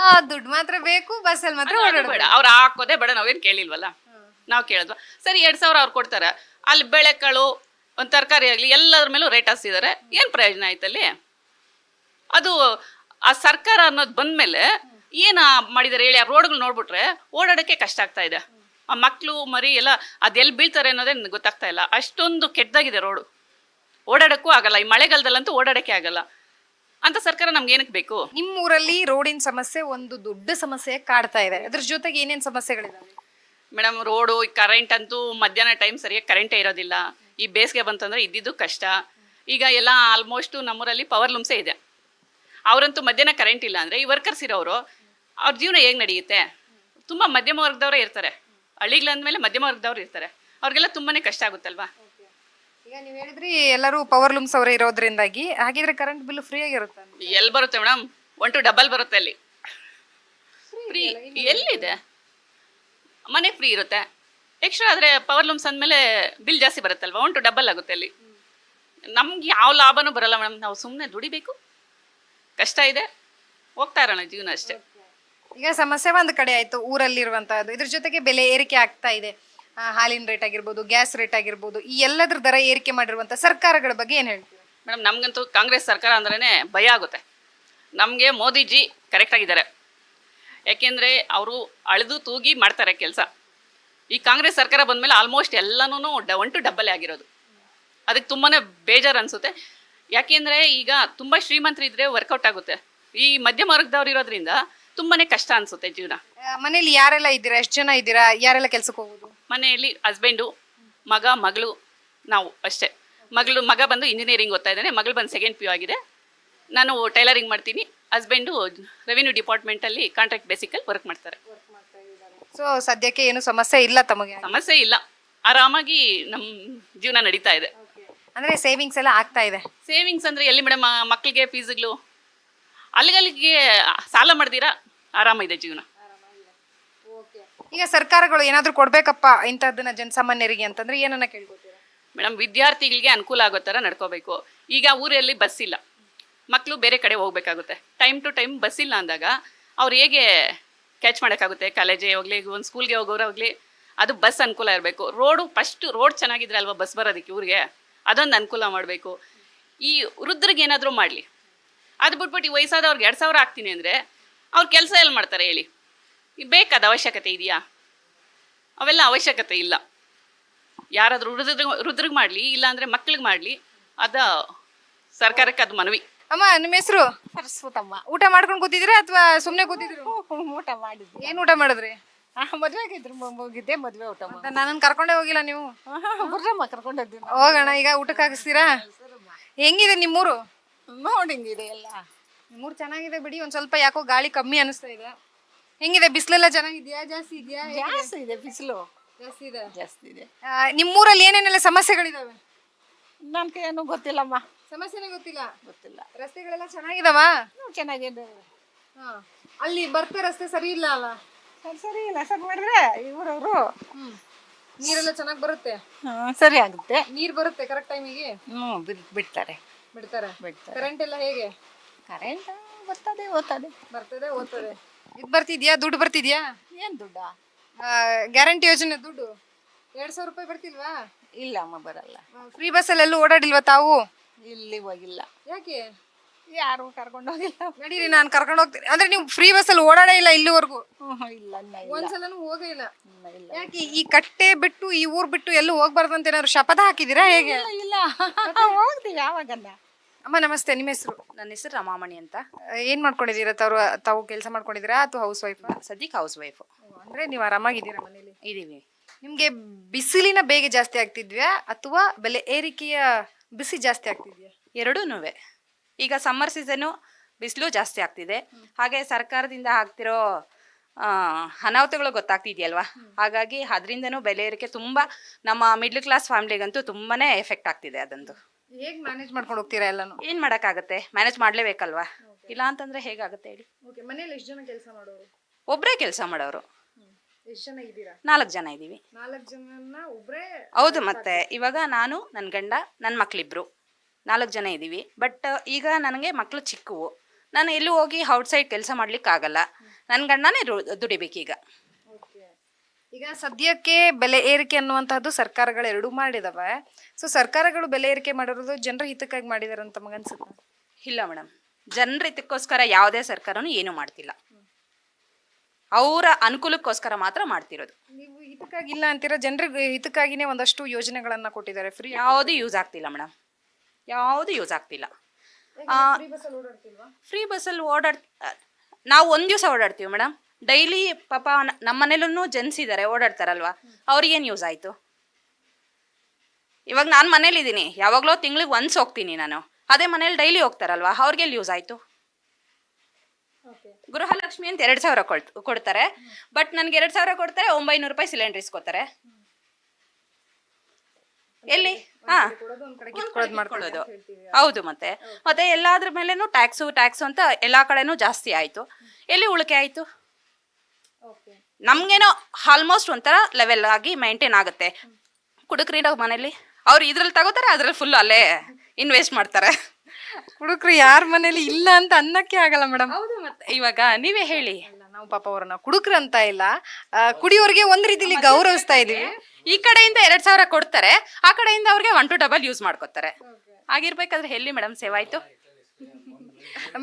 ಆ ದುಡ್ಡು ಮಾತ್ರ ಬೇಕು ಬಸ್ಸಲ್ಲಿ ಮಾತ್ರ ಬೇಡ. ಅವ್ರು ಹಾಕೋದೇ ಬೇಡ ನಾವೇನು ಕೇಳಿಲ್ವಲ್ಲ? ನಾವು ಕೇಳಿದ್ವ. ಸರಿ ಎರಡ್ ಸಾವಿರ ಅವ್ರು ಕೊಡ್ತಾರೆ. ಅಲ್ಲಿ ಬೆಳೆಕಾಳು ಒಂದು ತರಕಾರಿ ಆಗಲಿ ಎಲ್ಲದ್ರ ಮೇಲೂ ರೇಟ್ ಹಾಕ್ಸಿದ್ದಾರೆ ಏನು ಪ್ರಯೋಜನ ಆಯ್ತಲ್ಲಿ ಅದು ಆ ಸರ್ಕಾರ ಅನ್ನೋದು ಬಂದ್ಮೇಲೆ ಏನು ಮಾಡಿದಾರೆ ಹೇಳಿ ಆ ರೋಡ್ಗಳು ನೋಡ್ಬಿಟ್ರೆ ಓಡಾಡೋಕ್ಕೆ ಕಷ್ಟ ಆಗ್ತಾ ಇದೆ. ಆ ಮಕ್ಕಳು ಮರಿ ಎಲ್ಲ ಅದೆಲ್ಲಿ ಬೀಳ್ತಾರೆ ಅನ್ನೋದೇ ನನಗೆ ಗೊತ್ತಾಗ್ತಾ ಇಲ್ಲ. ಅಷ್ಟೊಂದು ಕೆಟ್ಟದಾಗಿದೆ ರೋಡು. ಓಡಾಡೋಕ್ಕೂ ಆಗಲ್ಲ. ಈ ಮಳೆಗಾಲದಲ್ಲಂತೂ ಓಡಾಡೋಕ್ಕೆ ಆಗಲ್ಲ. ಅಂತ ಸರ್ಕಾರ ನಮ್ಗೆ ಏನಕ್ಕೆ ಬೇಕು? ನಿಮ್ಮ ಊರಲ್ಲಿ ರೋಡಿನ ಸಮಸ್ಯೆ ಒಂದು ದೊಡ್ಡ ಸಮಸ್ಯೆ ಕಾಡ್ತಾ ಇದೆ. ಅದ್ರ ಜೊತೆಗೆ ಏನೇನು ಸಮಸ್ಯೆಗಳಿದಾವೆ? ಮೇಡಮ್ ರೋಡು ಈ ಕರೆಂಟ್ ಅಂತೂ ಮಧ್ಯಾಹ್ನ ಟೈಮ್ ಸರಿಯಾಗಿ ಕರೆಂಟೇ ಇರೋದಿಲ್ಲ. ಈ ಬೇಸಿಗೆ ಬಂತಂದ್ರೆ ಇದ್ದಿದ್ದು ಕಷ್ಟ. ಈಗ ಎಲ್ಲ ಆಲ್ಮೋಸ್ಟ್ ನಮ್ಮೂರಲ್ಲಿ ಪವರ್ ಲೂಮ್ಸೇ ಇದೆ. ಅವರಂತೂ ಮಧ್ಯಾಹ್ನ ಕರೆಂಟ್ ಇಲ್ಲ ಅಂದರೆ ಈ ವರ್ಕರ್ಸ್ ಇರೋರು ಅವ್ರ ಜೀವನ ಹೇಗೆ ನಡೆಯುತ್ತೆ? ತುಂಬ ಮಧ್ಯಮ ವರ್ಗದವರೇ ಇರ್ತಾರೆ. ಹಳ್ಳಿಗಳಂದ್ಮೇಲೆ ಮಧ್ಯಮ ವರ್ಗದವ್ರು ಇರ್ತಾರೆ. ಅವ್ರಿಗೆಲ್ಲ ತುಂಬಾನೇ ಕಷ್ಟ ಆಗುತ್ತಲ್ವಾ? ಈಗ ನೀವು ಹೇಳಿದ್ರಿ ಎಲ್ಲರೂ ಪವರ್ ಲೂಮ್ಸ್ ಅವರೇ ಇರೋದ್ರಿಂದಾಗಿ. ಹಾಗಿದ್ರೆ ಕರೆಂಟ್ ಬಿಲ್ ಫ್ರೀ ಆಗಿರುತ್ತೆ? ಎಲ್ಲಿ ಬರುತ್ತೆ ಮೇಡಮ್ ಒನ್ ಟು ಡಬಲ್ ಬರುತ್ತೆ ಅಲ್ಲಿ. ಫ್ರೀ ಎಲ್ಲಿದೆ? ಮನೆ ಫ್ರೀ ಇರುತ್ತೆ. ಎಕ್ಸ್ಟ್ರಾ ಆದರೆ ಪವರ್ ಲೂಮ್ಸ್ ಅಂದಮೇಲೆ ಬಿಲ್ ಜಾಸ್ತಿ ಬರುತ್ತಲ್ವಾ? ಒನ್ ಟು ಡಬಲ್ ಆಗುತ್ತೆ ಅಲ್ಲಿ. ನಮ್ಗೆ ಯಾವ ಲಾಭನೂ ಬರಲ್ಲ ಮೇಡಮ್ ನಾವು ಸುಮ್ಮನೆ ದುಡಿಬೇಕು. ಕಷ್ಟ ಇದೆ. ಹೋಗ್ತಾ ಇರೋಣ ಜೀವನ ಅಷ್ಟೇ. ಈಗ ಸಮಸ್ಯೆ ಒಂದು ಕಡೆ ಆಯ್ತು, ಊರಲ್ಲಿರುವಂತಹದ್ದು. ಇದ್ರ ಜೊತೆಗೆ ಬೆಲೆ ಏರಿಕೆ ಆಗ್ತಾ ಇದೆ. ಹಾಲಿನ ರೇಟ್ ಆಗಿರ್ಬೋದು ಗ್ಯಾಸ್ ರೇಟ್ ಆಗಿರ್ಬೋದು, ಈ ಎಲ್ಲದ್ರ ದರ ಏರಿಕೆ ಮಾಡಿರುವಂತ ಸರ್ಕಾರಗಳ ಬಗ್ಗೆ ಏನ್ ಹೇಳ್ತೀವಿ ಮೇಡಮ್, ನಮಗಂತೂ ಕಾಂಗ್ರೆಸ್ ಸರ್ಕಾರ ಅಂದ್ರೇ ಭಯ ಆಗುತ್ತೆ. ನಮಗೆ ಮೋದಿಜಿ ಕರೆಕ್ಟಾಗಿದ್ದಾರೆ ಯಾಕೆಂದರೆ ಅವರು ಅಳೆದು ತೂಗಿ ಮಾಡ್ತಾರೆ ಕೆಲಸ. ಈ ಕಾಂಗ್ರೆಸ್ ಸರ್ಕಾರ ಬಂದಮೇಲೆ ಆಲ್ಮೋಸ್ಟ್ ಎಲ್ಲನೂ ಡ ಒನ್ ಟು ಡಬ್ಬಲ್ ಆಗಿರೋದು. ಅದಕ್ಕೆ ತುಂಬಾ ಬೇಜಾರು ಅನಿಸುತ್ತೆ. ಯಾಕೆಂದರೆ ಈಗ ತುಂಬ ಶ್ರೀಮಂತರಿದ್ರೆ ವರ್ಕೌಟ್ ಆಗುತ್ತೆ. ಈ ಮಧ್ಯಮ ವರ್ಗದವ್ರು ಇರೋದ್ರಿಂದ ತುಂಬಾ ಕಷ್ಟ ಅನ್ಸುತ್ತೆ ಜೀವನ. ಮನೆಯಲ್ಲಿ ಮನೇಲಿ ಯಾರೆಲ್ಲ ಇದ್ದೀರಾ? ಎಷ್ಟು ಜನ ಇದ್ದೀರಾ? ಯಾರೆಲ್ಲ ಕೆಲ್ಸಕ್ಕೆ ಹೋಗೋದು? ಮನೆಯಲ್ಲಿ ಹಸ್ಬೆಂಡು ಮಗ ಮಗಳು ನಾವು ಅಷ್ಟೇ. ಮಗಳು ಮಗ ಬಂದು ಇಂಜಿನಿಯರಿಂಗ್ ಓದ್ತಾ ಇದ್ದಾನೆ ಮಗಳು ಬಂದು ಸೆಕೆಂಡ್ ಪಿ ಯು ಆಗಿದೆ. ನಾನು ಟೈಲರಿಂಗ್ ಮಾಡ್ತೀನಿ. ಹಸ್ಬೆಂಡು ರೆವಿನ್ಯೂ ಡಿಪಾರ್ಟ್ಮೆಂಟಲ್ಲಿ ಕಾಂಟ್ರಾಕ್ಟ್ ಬೇಸಿಕಲ್ಲಿ ವರ್ಕ್ ಮಾಡ್ತಾರೆ. ಸೊ ಸದ್ಯಕ್ಕೆ ಏನು ಸಮಸ್ಯೆ ಇಲ್ಲ ತಮಗೆ? ಸಮಸ್ಯೆ ಇಲ್ಲ. ಆರಾಮಾಗಿ ನಮ್ಮ ಜೀವನ ನಡೀತಾ ಇದೆ. ಅಂದ್ರೆ ಸೇವಿಂಗ್ಸ್ ಎಲ್ಲ ಆಗ್ತಾ ಇದೆ? ಸೇವಿಂಗ್ಸ್ ಅಂದರೆ ಎಲ್ಲಿ ಮೇಡಮ್ ಮಕ್ಕಳಿಗೆ ಫೀಸ್ಗಳು ಅಲ್ಲಿಗಲ್ಲಿಗೆ ಸಾಲ ಮಾಡ್ದಿರಾ ಆರಾಮಿದೆ ಜೀವನ. ಈಗ ಸರ್ಕಾರಗಳು ಏನಾದರೂ ಕೊಡ್ಬೇಕಪ್ಪ ಇಂಥದ್ದನ್ನ ಜನಸಾಮಾನ್ಯರಿಗೆ ಅಂತಂದ್ರೆ ಏನನ್ನ ಕೇಳ್ಕೊತೀರಾ? ಮೇಡಮ್ ವಿದ್ಯಾರ್ಥಿಗಳಿಗೆ ಅನುಕೂಲ ಆಗೋ ಥರ ನಡ್ಕೋಬೇಕು. ಈಗ ಊರಲ್ಲಿ ಬಸ್ ಇಲ್ಲ. ಮಕ್ಕಳು ಬೇರೆ ಕಡೆ ಹೋಗ್ಬೇಕಾಗುತ್ತೆ. ಟೈಮ್ ಟು ಟೈಮ್ ಬಸ್ ಇಲ್ಲ ಅಂದಾಗ ಅವ್ರು ಹೇಗೆ ಕ್ಯಾಚ್ ಮಾಡೋಕ್ಕಾಗುತ್ತೆ? ಕಾಲೇಜೇ ಹೋಗ್ಲಿ ಒಂದು ಸ್ಕೂಲ್ಗೆ ಹೋಗೋರಾಗಲಿ ಅದು ಬಸ್ ಅನುಕೂಲ ಇರಬೇಕು. ರೋಡು ಫಸ್ಟ್ ರೋಡ್ ಚೆನ್ನಾಗಿದ್ರೆ ಅಲ್ವಾ ಬಸ್ ಬರೋದಕ್ಕೆ ಊರಿಗೆ? ಅದೊಂದು ಅನುಕೂಲ ಮಾಡಬೇಕು. ಈ ವೃದ್ಧರಿಗೆ ಏನಾದರೂ ಮಾಡಲಿ. ಅದು ಬಿಟ್ಬಿಟ್ಟು ಈ ವಯಸ್ಸಾದವ್ರಿಗೆ ಎರಡು ಸಾವಿರ ಹಾಕ್ತೀನಿ ಅಂದರೆ ಅವ್ರು ಕೆಲಸ ಎಲ್ಲಿ ಮಾಡ್ತಾರೆ ಹೇಳಿ? ಬೇಕಾದ ಅವಶ್ಯಕತೆ ಇದೆಯಾ? ಅವೆಲ್ಲ ಅವಶ್ಯಕತೆ ಇಲ್ಲ. ಯಾರಾದರೂ ವೃದ್ಧ ವೃದ್ಧರಿಗೆ ಮಾಡಲಿ ಇಲ್ಲಾಂದರೆ ಮಕ್ಳಿಗೆ ಮಾಡಲಿ ಅದ ಸರ್ಕಾರಕ್ಕೆ ಅದು ಮನವಿ. ಅಮ್ಮ ನಿಮ್ಮ ಹೆಸರು? ಸರಸ್ವತಮ್ಮ. ಊಟ ಮಾಡ್ಕೊಂಡು ಕೂತಿದ್ದೀರಾ ಅಥವಾ ಸುಮ್ಮನೆ ಕೂತಿದ್ರು ಊಟ ಮಾಡಿದ್ವಿ. ಏನು ಊಟ ಮಾಡಿದ್ರಿ? ಮದುವೆಗೆ ಇದ್ರು ಹೋಗಿದ್ದೆ ಮದುವೆ ಊಟ ಮಾಡಿ ನನ್ನನ್ನು ಕರ್ಕೊಂಡೇ ಹೋಗಿಲ್ಲ ನೀವು? ಬುರ್ರಮ್ಮ ಕರ್ಕೊಂಡು. ಹೋಗೋಣ ಈಗ ಊಟಕ್ಕೆ ಹಾಕಿಸ್ತೀರಾ ಹೆಂಗಿದೆ ನಿಮ್ಮೂರು? ನೋಡಿ ಹಿಂಗಿದೆ ಎಲ್ಲ. ನಿಮ್ಮೂರು ಚೆನ್ನಾಗಿದೆ ಬಿಡಿ ಒಂದ್ ಸ್ವಲ್ಪ ಯಾಕೋ ಗಾಳಿ ಕಮ್ಮಿ ಅನಿಸ್ತಾ ಇದೆ. ಹೆಂಗಿದೆ ಬಿಸಿಲೆಲ್ಲ ಚೆನ್ನಾಗಿದ್ಯಾ? ಜಾಸ್ತಿ ಇದೆಯಾ? ಜಾಸ್ತಿ ಇದೆ ಬಿಸಿಲು. ಜಾಸ್ತಿ ಇದೆ? ಜಾಸ್ತಿ ಇದೆ. ನಿಮ್ಮೂರಲ್ಲಿ ಏನೇನೆಲ್ಲ ಸಮಸ್ಯೆಗಳಿದಾವೆ? ನನ್ಗೆ ಏನು ಗೊತ್ತಿಲ್ಲಮ್ಮ. ಸಮಸ್ಯೆನೇ ಗೊತ್ತಿಲ್ಲ? ಗೊತ್ತಿಲ್ಲ. ರಸ್ತೆಗಳೆಲ್ಲ ಚೆನ್ನಾಗಿದಾವ? ಚೆನ್ನಾಗಿದೆ. ಹಾ. ಅಲ್ಲಿ ಬರ್ತಾ ರಸ್ತೆ ಸರಿ ಇಲ್ಲ ಅಲ್ಲ? ಸರಿ ಸರಿ ಇಲ್ಲ. ಸರಿ ಮಾಡಿದ್ರೆ ಇವರವರು ನೀರೆಲ್ಲ ಚೆನ್ನಾಗಿ ಬರುತ್ತೆ? ಸರಿ ಆಗುತ್ತೆ. ನೀರು ಬರುತ್ತೆ ಕರೆಕ್ಟ್ ಟೈಮಿಗೆ ಹ್ಞೂ ಬಿಡ್ ಬಿಡ್ತಾರೆ. ಬಿಡ್ತಾರೆ. ಬಿಡ್ತಾರೆ. ಕರೆಂಟ್ ಎಲ್ಲ ಹೇಗೆ? ಕರೆಂಟ್ ಬರ್ತದೆ ಓದ್ತದೆ. ಬರ್ತದೆ ಓದ್ತದೆ. ಇದು ಬರ್ತಿದ್ಯಾ? ದುಡ್ಡು ಬರ್ತಿದ್ಯಾ? ಏನು ದುಡ್ಡ? ಗ್ಯಾರಂಟಿ ಯೋಜನೆ ದುಡ್ಡು. ಎರಡ್ ಸಾವಿರ ರೂಪಾಯಿ ಬರ್ತಿಲ್ವಾ? ಇಲ್ಲ ಅಮ್ಮ ಬರಲ್ಲ. ಫ್ರೀ ಬಸ್ಸಲ್ಲಿ ಎಲ್ಲೂ ಓಡಾಡಿಲ್ವಾ ತಾವು? ಇಲ್ಲಿ ಹೋಗಿಲ್ಲ. ಯಾಕೆ? ಯಾರು ಕರ್ಕೊಂಡು ಹೋಗಿಲ್ಲ. ನಡೀರಿ ನಾನು ಕರ್ಕೊಂಡು ಹೋಗ್ತೀನಿ. ಅಂದ್ರೆ ನೀವು ಫ್ರೀ ಬಸ್ಸಲ್ಲಿ ಓಡಾಡೇ ಇಲ್ಲ ಇಲ್ಲಿವರೆಗೂ? ಇಲ್ಲ ಒಂದ್ಸಲನು ಹೋಗೇ ಇಲ್ಲ. ಇಲ್ಲ. ಯಾಕೆ ಈ ಕಟ್ಟೆ ಬಿಟ್ಟು ಈ ಊರ್ ಬಿಟ್ಟು ಎಲ್ಲೂ ಹೋಗ್ಬಾರ್ದಂತ ಏನಾದ್ರು ಶಪಥ ಹಾಕಿದೀರಾ ಹೇಗೆ? ಇಲ್ಲ ಹೋಗ್ತೀವಿ ಯಾವಾಗನ್ನ ಅಮ್ಮ ನಮಸ್ತೆ. ನಿಮ್ಮ ಹೆಸರು? ನನ್ನ ಹೆಸರು ರಮಾಮಣಿ ಅಂತ. ಏನ್ ಮಾಡ್ಕೊಂಡಿದ್ದೀರಾ? ತಾವು ತಾವು ಕೆಲಸ ಮಾಡ್ಕೊಂಡಿದ್ದೀರಾ ಅಥವಾ ಹೌಸ್ ವೈಫ್ ಸದ್ಯಕ್ಕೆ ಹೌಸ್ ವೈಫ್ ಅಂದ್ರೆ ನೀವು ಆರಾಮಾಗಿದ್ದೀರಾ ಮನೇಲಿ? ಇದೀವಿ ನಿಮ್ಗೆ ಬಿಸಿಲಿನ ಬೇಗ ಜಾಸ್ತಿ ಆಗ್ತಿದ್ಯಾ ಅಥವಾ ಬೆಲೆ ಏರಿಕೆಯ ಬಿಸಿ ಜಾಸ್ತಿ ಆಗ್ತಿದ್ಯಾ? ಎರಡೂ ಈಗ ಸಮ್ಮರ್ ಸೀಸನು ಬಿಸಿಲು ಜಾಸ್ತಿ ಆಗ್ತಿದೆ. ಹಾಗೆ ಸರ್ಕಾರದಿಂದ ಆಗ್ತಿರೋ ಆ, ಅನಾಹುತಗಳು ಗೊತ್ತಾಗ್ತಿದೆಯಲ್ವಾ? ಹಾಗಾಗಿ ಅದರಿಂದನೂ ಬೆಲೆ ಏರಿಕೆ ತುಂಬ ನಮ್ಮ ಮಿಡ್ಲ್ ಕ್ಲಾಸ್ ಫ್ಯಾಮಿಲಿಗಂತೂ ತುಂಬಾನೇ ಎಫೆಕ್ಟ್ ಆಗ್ತಿದೆ ಅದಂತೂ ಹೇಗ್ ಮ್ಯಾನೇಜ್ ಮಾಡ್ಕೊಂಡು ಹೋಗ್ತೀರಾ ಎಲ್ಲಾನು? ಏನು ಮಾಡಕ್ಕಾಗತ್ತೆ? ಮ್ಯಾನೇಜ್ ಮಾಡ್ಲೇಬೇಕಲ್ವಾ? ಇಲ್ಲ ಅಂತಂದ್ರೆ ಹೇಗಾಗುತ್ತೆ ಹೇಳಿ. ಓಕೆ ಮನೇಲಿ ಎಷ್ಟು ಜನ ಕೆಲಸ ಮಾಡೋರು? ಒಬ್ಬರೇ ಕೆಲಸ ಮಾಡೋರು. ಎಷ್ಟು ಜನ ಇದ್ದೀರಾ? ನಾಲ್ಕು ಜನ ಇದ್ದೀವಿ. ನಾಲ್ಕು ಜನನ ಒಬ್ರೇ ಹೌದು ಮತ್ತೆ ಇವಾಗ ನಾನು ನನ್ನ ಗಂಡ ನನ್ನ ಮಕ್ಳಿಬ್ರು. ನಾಲ್ಕು ಜನ ಇದ್ದೀವಿ. ಬಟ್ ಈಗ ನನಗೆ ಮಕ್ಕಳು ಚಿಕ್ಕವು. ನಾನು ಎಲ್ಲೂ ಹೋಗಿ ಔಟ್ಸೈಡ್ ಕೆಲಸ ಮಾಡ್ಲಿಕ್ಕಾಗಲ್ಲ. ನನ್ನ ಗಂಡನೇ ದುಡಿಬೇಕೀಗ. ಈಗ ಸದ್ಯಕ್ಕೆ ಬೆಲೆ ಏರಿಕೆ ಅನ್ನುವಂತಹದ್ದು ಸರ್ಕಾರಗಳು ಎರಡೂ ಮಾಡಿದವೆ. ಸೊ ಸರ್ಕಾರಗಳು ಬೆಲೆ ಏರಿಕೆ ಮಾಡಿರೋದು ಜನರ ಹಿತಕ್ಕಾಗಿ ಮಾಡಿದಾರೆ ಅಂತ ಮಗನ್ಸುತ್ತೆ ಇಲ್ಲ ಮೇಡಮ್ ಜನರ ಹಿತಕ್ಕೋಸ್ಕರ ಯಾವುದೇ ಸರ್ಕಾರನೂ ಏನೂ ಮಾಡ್ತಿಲ್ಲ. ಅವರ ಅನುಕೂಲಕ್ಕೋಸ್ಕರ ಮಾತ್ರ ಮಾಡ್ತಿರೋದು. ನೀವು ಹಿತಕ್ಕಾಗಿ ಇಲ್ಲ ಅಂತೀರಾ? ಜನರಿಗೆ ಹಿತಕ್ಕಾಗಿನೇ ಒಂದಷ್ಟು ಯೋಜನೆಗಳನ್ನ ಕೊಟ್ಟಿದ್ದಾರೆ. ಫ್ರೀ ಯಾವುದು ಯೂಸ್ ಆಗ್ತಿಲ್ಲ ಮೇಡಮ್ ಯಾವುದು ಯೂಸ್ ಆಗ್ತಿಲ್ಲ. ಫ್ರೀ ಬಸ್ಸಲ್ಲಿ ಓಡಾಡ್ ನಾವು ಒಂದು ದಿವಸ ಓಡಾಡ್ತೀವಿ ಮೇಡಮ್ ಡೈಲಿ ಪಾಪ ನ- ನಮ್ಮ ಮನೇಲೂ ಜೆಂಟ್ಸ್ ಇದ್ದಾರೆ ಓಡಾಡ್ತಾರಲ್ವಾ? ಅವ್ರಿಗೇನು ಯೂಸ್ ಆಯಿತು? ಇವಾಗ ನಾನು ಮನೇಲಿದ್ದೀನಿ ಯಾವಾಗಲೋ ತಿಂಗ್ಳಿಗೆ ಒನ್ಸ್ ಹೋಗ್ತೀನಿ ನಾನು. ಅದೇ ಮನೇಲಿ ಡೈಲಿ ಹೋಗ್ತಾರಲ್ವಾ? ಅವ್ರಿಗೆ ಯೂಸ್ ಆಯಿತು? ಗೃಹಲಕ್ಷ್ಮಿ ಅಂತ ಎರಡು ಸಾವಿರ ಕೊಡ್ ಕೊಡ್ತಾರೆ. ಬಟ್ ನನಗೆ ಎರಡು ಸಾವಿರ ಕೊಡ್ತಾರೆ ಒಂಬೈನೂರು ರೂಪಾಯಿ ಸಿಲಿಂಡರ್ ಇಸ್ಕೋತಾರೆ ಎಲ್ಲಿ? ಹಾ. ಮಾಡ್ಕೊಳ್ಳೋದು ಹೌದು ಮತ್ತೆ. ಮತ್ತೆ ಎಲ್ಲಾದ್ರ ಮೇಲೇನು ಟ್ಯಾಕ್ಸು ಟ್ಯಾಕ್ಸು ಅಂತ ಎಲ್ಲಾ ಕಡೆನೂ ಜಾಸ್ತಿ ಆಯ್ತು. ಎಲ್ಲಿ ಉಳಿಕೆ ಆಯ್ತು? ನಮ್ಗೇನೋ ಆಲ್ಮೋಸ್ಟ್ ಒಂಥರ ಲೆವೆಲ್ ಆಗಿ ಮೈಂಟೈನ್ ಆಗುತ್ತೆ. ಕುಡುಕ್ರೀಡೋ ಮನೇಲಿ ಅವ್ರು ಇದ್ರಲ್ಲಿ ತಗೋತಾರೆ ಅದ್ರಲ್ಲಿ ಫುಲ್ ಅಲ್ಲೇ ಇನ್ವೆಸ್ಟ್ ಮಾಡ್ತಾರೆ. ಕುಡುಕ್ರು ಯಾರ ಮನೇಲಿ ಇಲ್ಲ ಅಂತ ಅನ್ನಕ್ಕೆ ಆಗಲ್ಲ ಮೇಡಮ್ ಹೌದು ಮತ್ತೆ. ಇವಾಗ ನೀವೇ ಹೇಳಿ. ನಾವು ಪಾಪ ಅವ್ರನ್ನ ಕುಡುಕ್ರು ಅಂತ ಇಲ್ಲ. ಕುಡಿಯೋರಿಗೆ ಕುಡಿಯೋರ್ಗೆ ಒಂದ್ ರೀತಿಲಿ ಗೌರವಿಸ್ತಾ ಇದೀವಿ. ಈ ಕಡೆಯಿಂದ ಎರಡ್ ಸಾವಿರ ಕೊಡ್ತಾರೆ ಆ ಕಡೆಯಿಂದ ಅವ್ರಿಗೆ ಒನ್ ಟು ಡಬಲ್ ಯೂಸ್ ಮಾಡ್ಕೋತಾರೆ. ಆಗಿರ್ಬೇಕಾದ್ರೆ ಎಲ್ಲಿ ಮೇಡಮ್ ಸೇವ್ ಆಯ್ತು?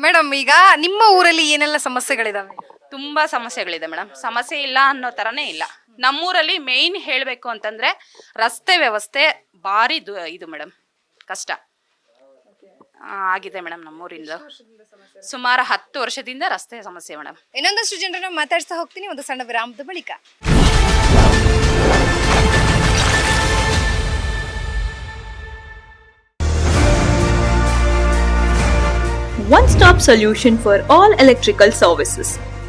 ಮೇಡಮ್ ಈಗ ನಿಮ್ಮ ಊರಲ್ಲಿ ಏನೆಲ್ಲ ಸಮಸ್ಯೆಗಳಿದಾವೆ? ತುಂಬಾ ಸಮಸ್ಯೆಗಳಿದೆ ಮೇಡಮ್. ಸಮಸ್ಯೆ ಇಲ್ಲ ಅನ್ನೋ ತರನೇ ಇಲ್ಲ. ನಮ್ಮೂರಲ್ಲಿ ಮೇಯ್ನ್ ಹೇಳಬೇಕು ಅಂತಂದ್ರೆ ರಸ್ತೆ ವ್ಯವಸ್ಥೆ ಭಾರಿ ದು- ಇದು ಮೇಡಮ್. ಕಷ್ಟ. ಆ, ಆಗಿದೆ ಮೇಡಮ್ ನಮ್ಮೂರಿಂದ. ಸುಮಾರು ಹತ್ತು ವರ್ಷದಿಂದ ರಸ್ತೆ ಸಮಸ್ಯೆ ಮೇಡಮ್. ಇನ್ನೊಂದಷ್ಟು ಜನರನ್ನ ಮಾತಾಡ್ತಾ ಹೋಗ್ತೀನಿ. ಒಂದು ಸಣ್ಣ ವಿರಾಮದ ಬಳಿಕ. One stop solution for all electrical services.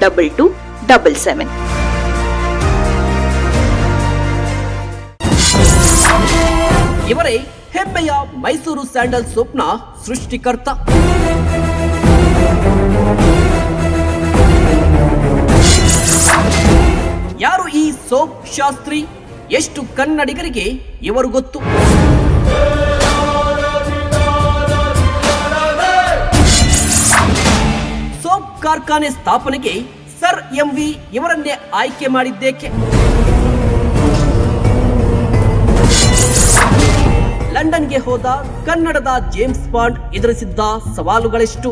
1800-569-2277. ಇವರೇ ಹೆಮ್ಮೆಯ ಮೈಸೂರು ಸ್ಯಾಂಡಲ್ ಸೋಪ್ನ ಸೃಷ್ಟಿಕರ್ತ. ಯಾರು ಈ ಸೋಪ್ ಶಾಸ್ತ್ರಿ? ಎಷ್ಟು ಕನ್ನಡಿಗರಿಗೆ ಇವರು ಗೊತ್ತು? ಕಾರ್ಖಾನೆ ಸ್ಥಾಪನೆಗೆ ಸರ್ ಎಂ ವಿ ಇವರನ್ನೇ ಆಯ್ಕೆ ಮಾಡಿದ್ದೇಕೆ? ಲಂಡನ್ಗೆ ಹೋದ ಕನ್ನಡದ ಜೇಮ್ಸ್ ಬಾಂಡ್ ಎದುರಿಸಿದ್ದ ಸವಾಲುಗಳೆಷ್ಟು?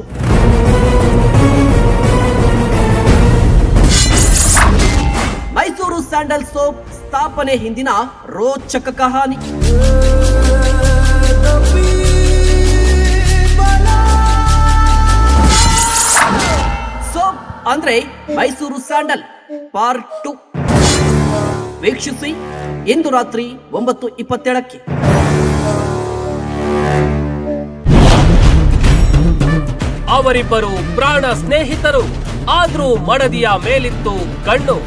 ಮೈಸೂರು ಸ್ಯಾಂಡಲ್ ಸೋಪ್ ಸ್ಥಾಪನೆ ಹಿಂದಿನ ರೋಚಕ ಕಹಾನಿ. ಅಂದ್ರೆ ಮೈಸೂರು ಸ್ಯಾಂಡಲ್ ಪಾರ್ಟ್ ಟು. ವೀಕ್ಷಿಸಿ ಇಂದು ರಾತ್ರಿ ಒಂಬತ್ತು ಇಪ್ಪತ್ತೇಳಕ್ಕೆ. ಅವರಿಬ್ಬರು ಪ್ರಾಣ ಸ್ನೇಹಿತರು, ಆದ್ರೂ ಮಡದಿಯ ಮೇಲಿತ್ತು ಕಣ್ಣು.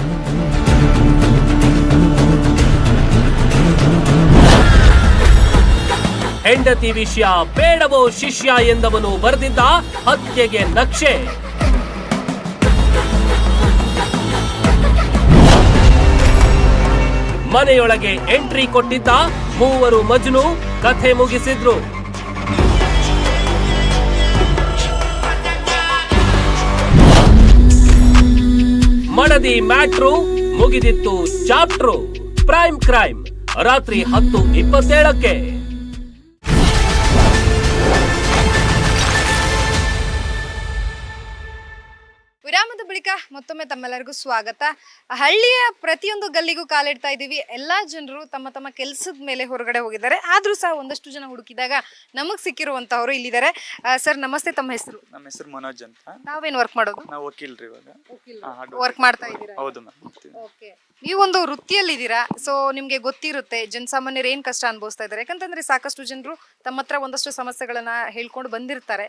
ಹೆಂಡತಿ ವಿಷಯ ಬೇಡವೋ ಶಿಷ್ಯ ಎಂದವನು ಬರೆದಿದ್ದ ಹತ್ಯೆಗೆ ನಕ್ಷೆ. ಮನೆಯೊಳಗೆ ಎಂಟ್ರಿ ಕೊಟ್ಟಿದ್ದ ಮೂವರು ಮಜ್ನು ಕಥೆ ಮುಗಿಸಿದ್ರು. ಮಡದಿ ಮ್ಯಾಟ್ರು ಮುಗಿದಿತ್ತು ಚಾಪ್ಟ್ರು. ಪ್ರೈಮ್ ಕ್ರೈಮ್ ರಾತ್ರಿ ಹತ್ತು ಇಪ್ಪತ್ತೇಳಕ್ಕೆ. ತಮ್ಮೆಲ್ಲರಿಗೂ ಸ್ವಾಗತ. ಹಳ್ಳಿಯ ಪ್ರತಿಯೊಂದು ಗಲ್ಲಿಗೂ ಕಾಲಿಡ್ತಾ ಇದ್ದೀವಿ. ಎಲ್ಲಾ ಜನರು ತಮ್ಮ ತಮ್ಮ ಕೆಲಸದ ಮೇಲೆ ಹೊರಗಡೆ ಹೋಗಿದ್ದಾರೆ. ಆದ್ರೂ ಸಹ ಒಂದಷ್ಟು ಜನ ಹುಡುಕಿದಾಗ ನಮಗ್ ಸಿಕ್ಕಿರುವಂತವ್ರು ಇಲ್ಲಿದ್ದಾರೆ. ಸರ್ ನಮಸ್ತೆ. ತಮ್ಮ ಹೆಸರು? ನಮ್ಮ ಹೆಸರು ಮನೋಜ್ ಅಂತ. ನಾವೇನ್ ವರ್ಕ್ ಮಾಡೋದು? ನಾವು ವಕೀಲ್ರಿ ಇವಾಗ. ವರ್ಕ್ ಮಾಡ್ತಾ ಇದ್ದೀರಾ? ಹೌದು ಓಕೆ ನೀವೊಂದು ವೃತ್ತಿಯಲ್ಲಿದ್ದೀರಾ? ಸೊ ನಿಮ್ಗೆ ಗೊತ್ತಿರುತ್ತೆ ಜನಸಾಮಾನ್ಯರು ಏನ್ ಕಷ್ಟ ಅನುಭವಿಸ್ತಾ ಇದ್ದಾರೆ. ಯಾಕಂತಂದ್ರೆ ಸಾಕಷ್ಟು ಜನರು ತಮ್ಮ ಹತ್ರ ಒಂದಷ್ಟು ಸಮಸ್ಯೆಗಳನ್ನ ಹೇಳ್ಕೊಂಡು ಬಂದಿರ್ತಾರೆ.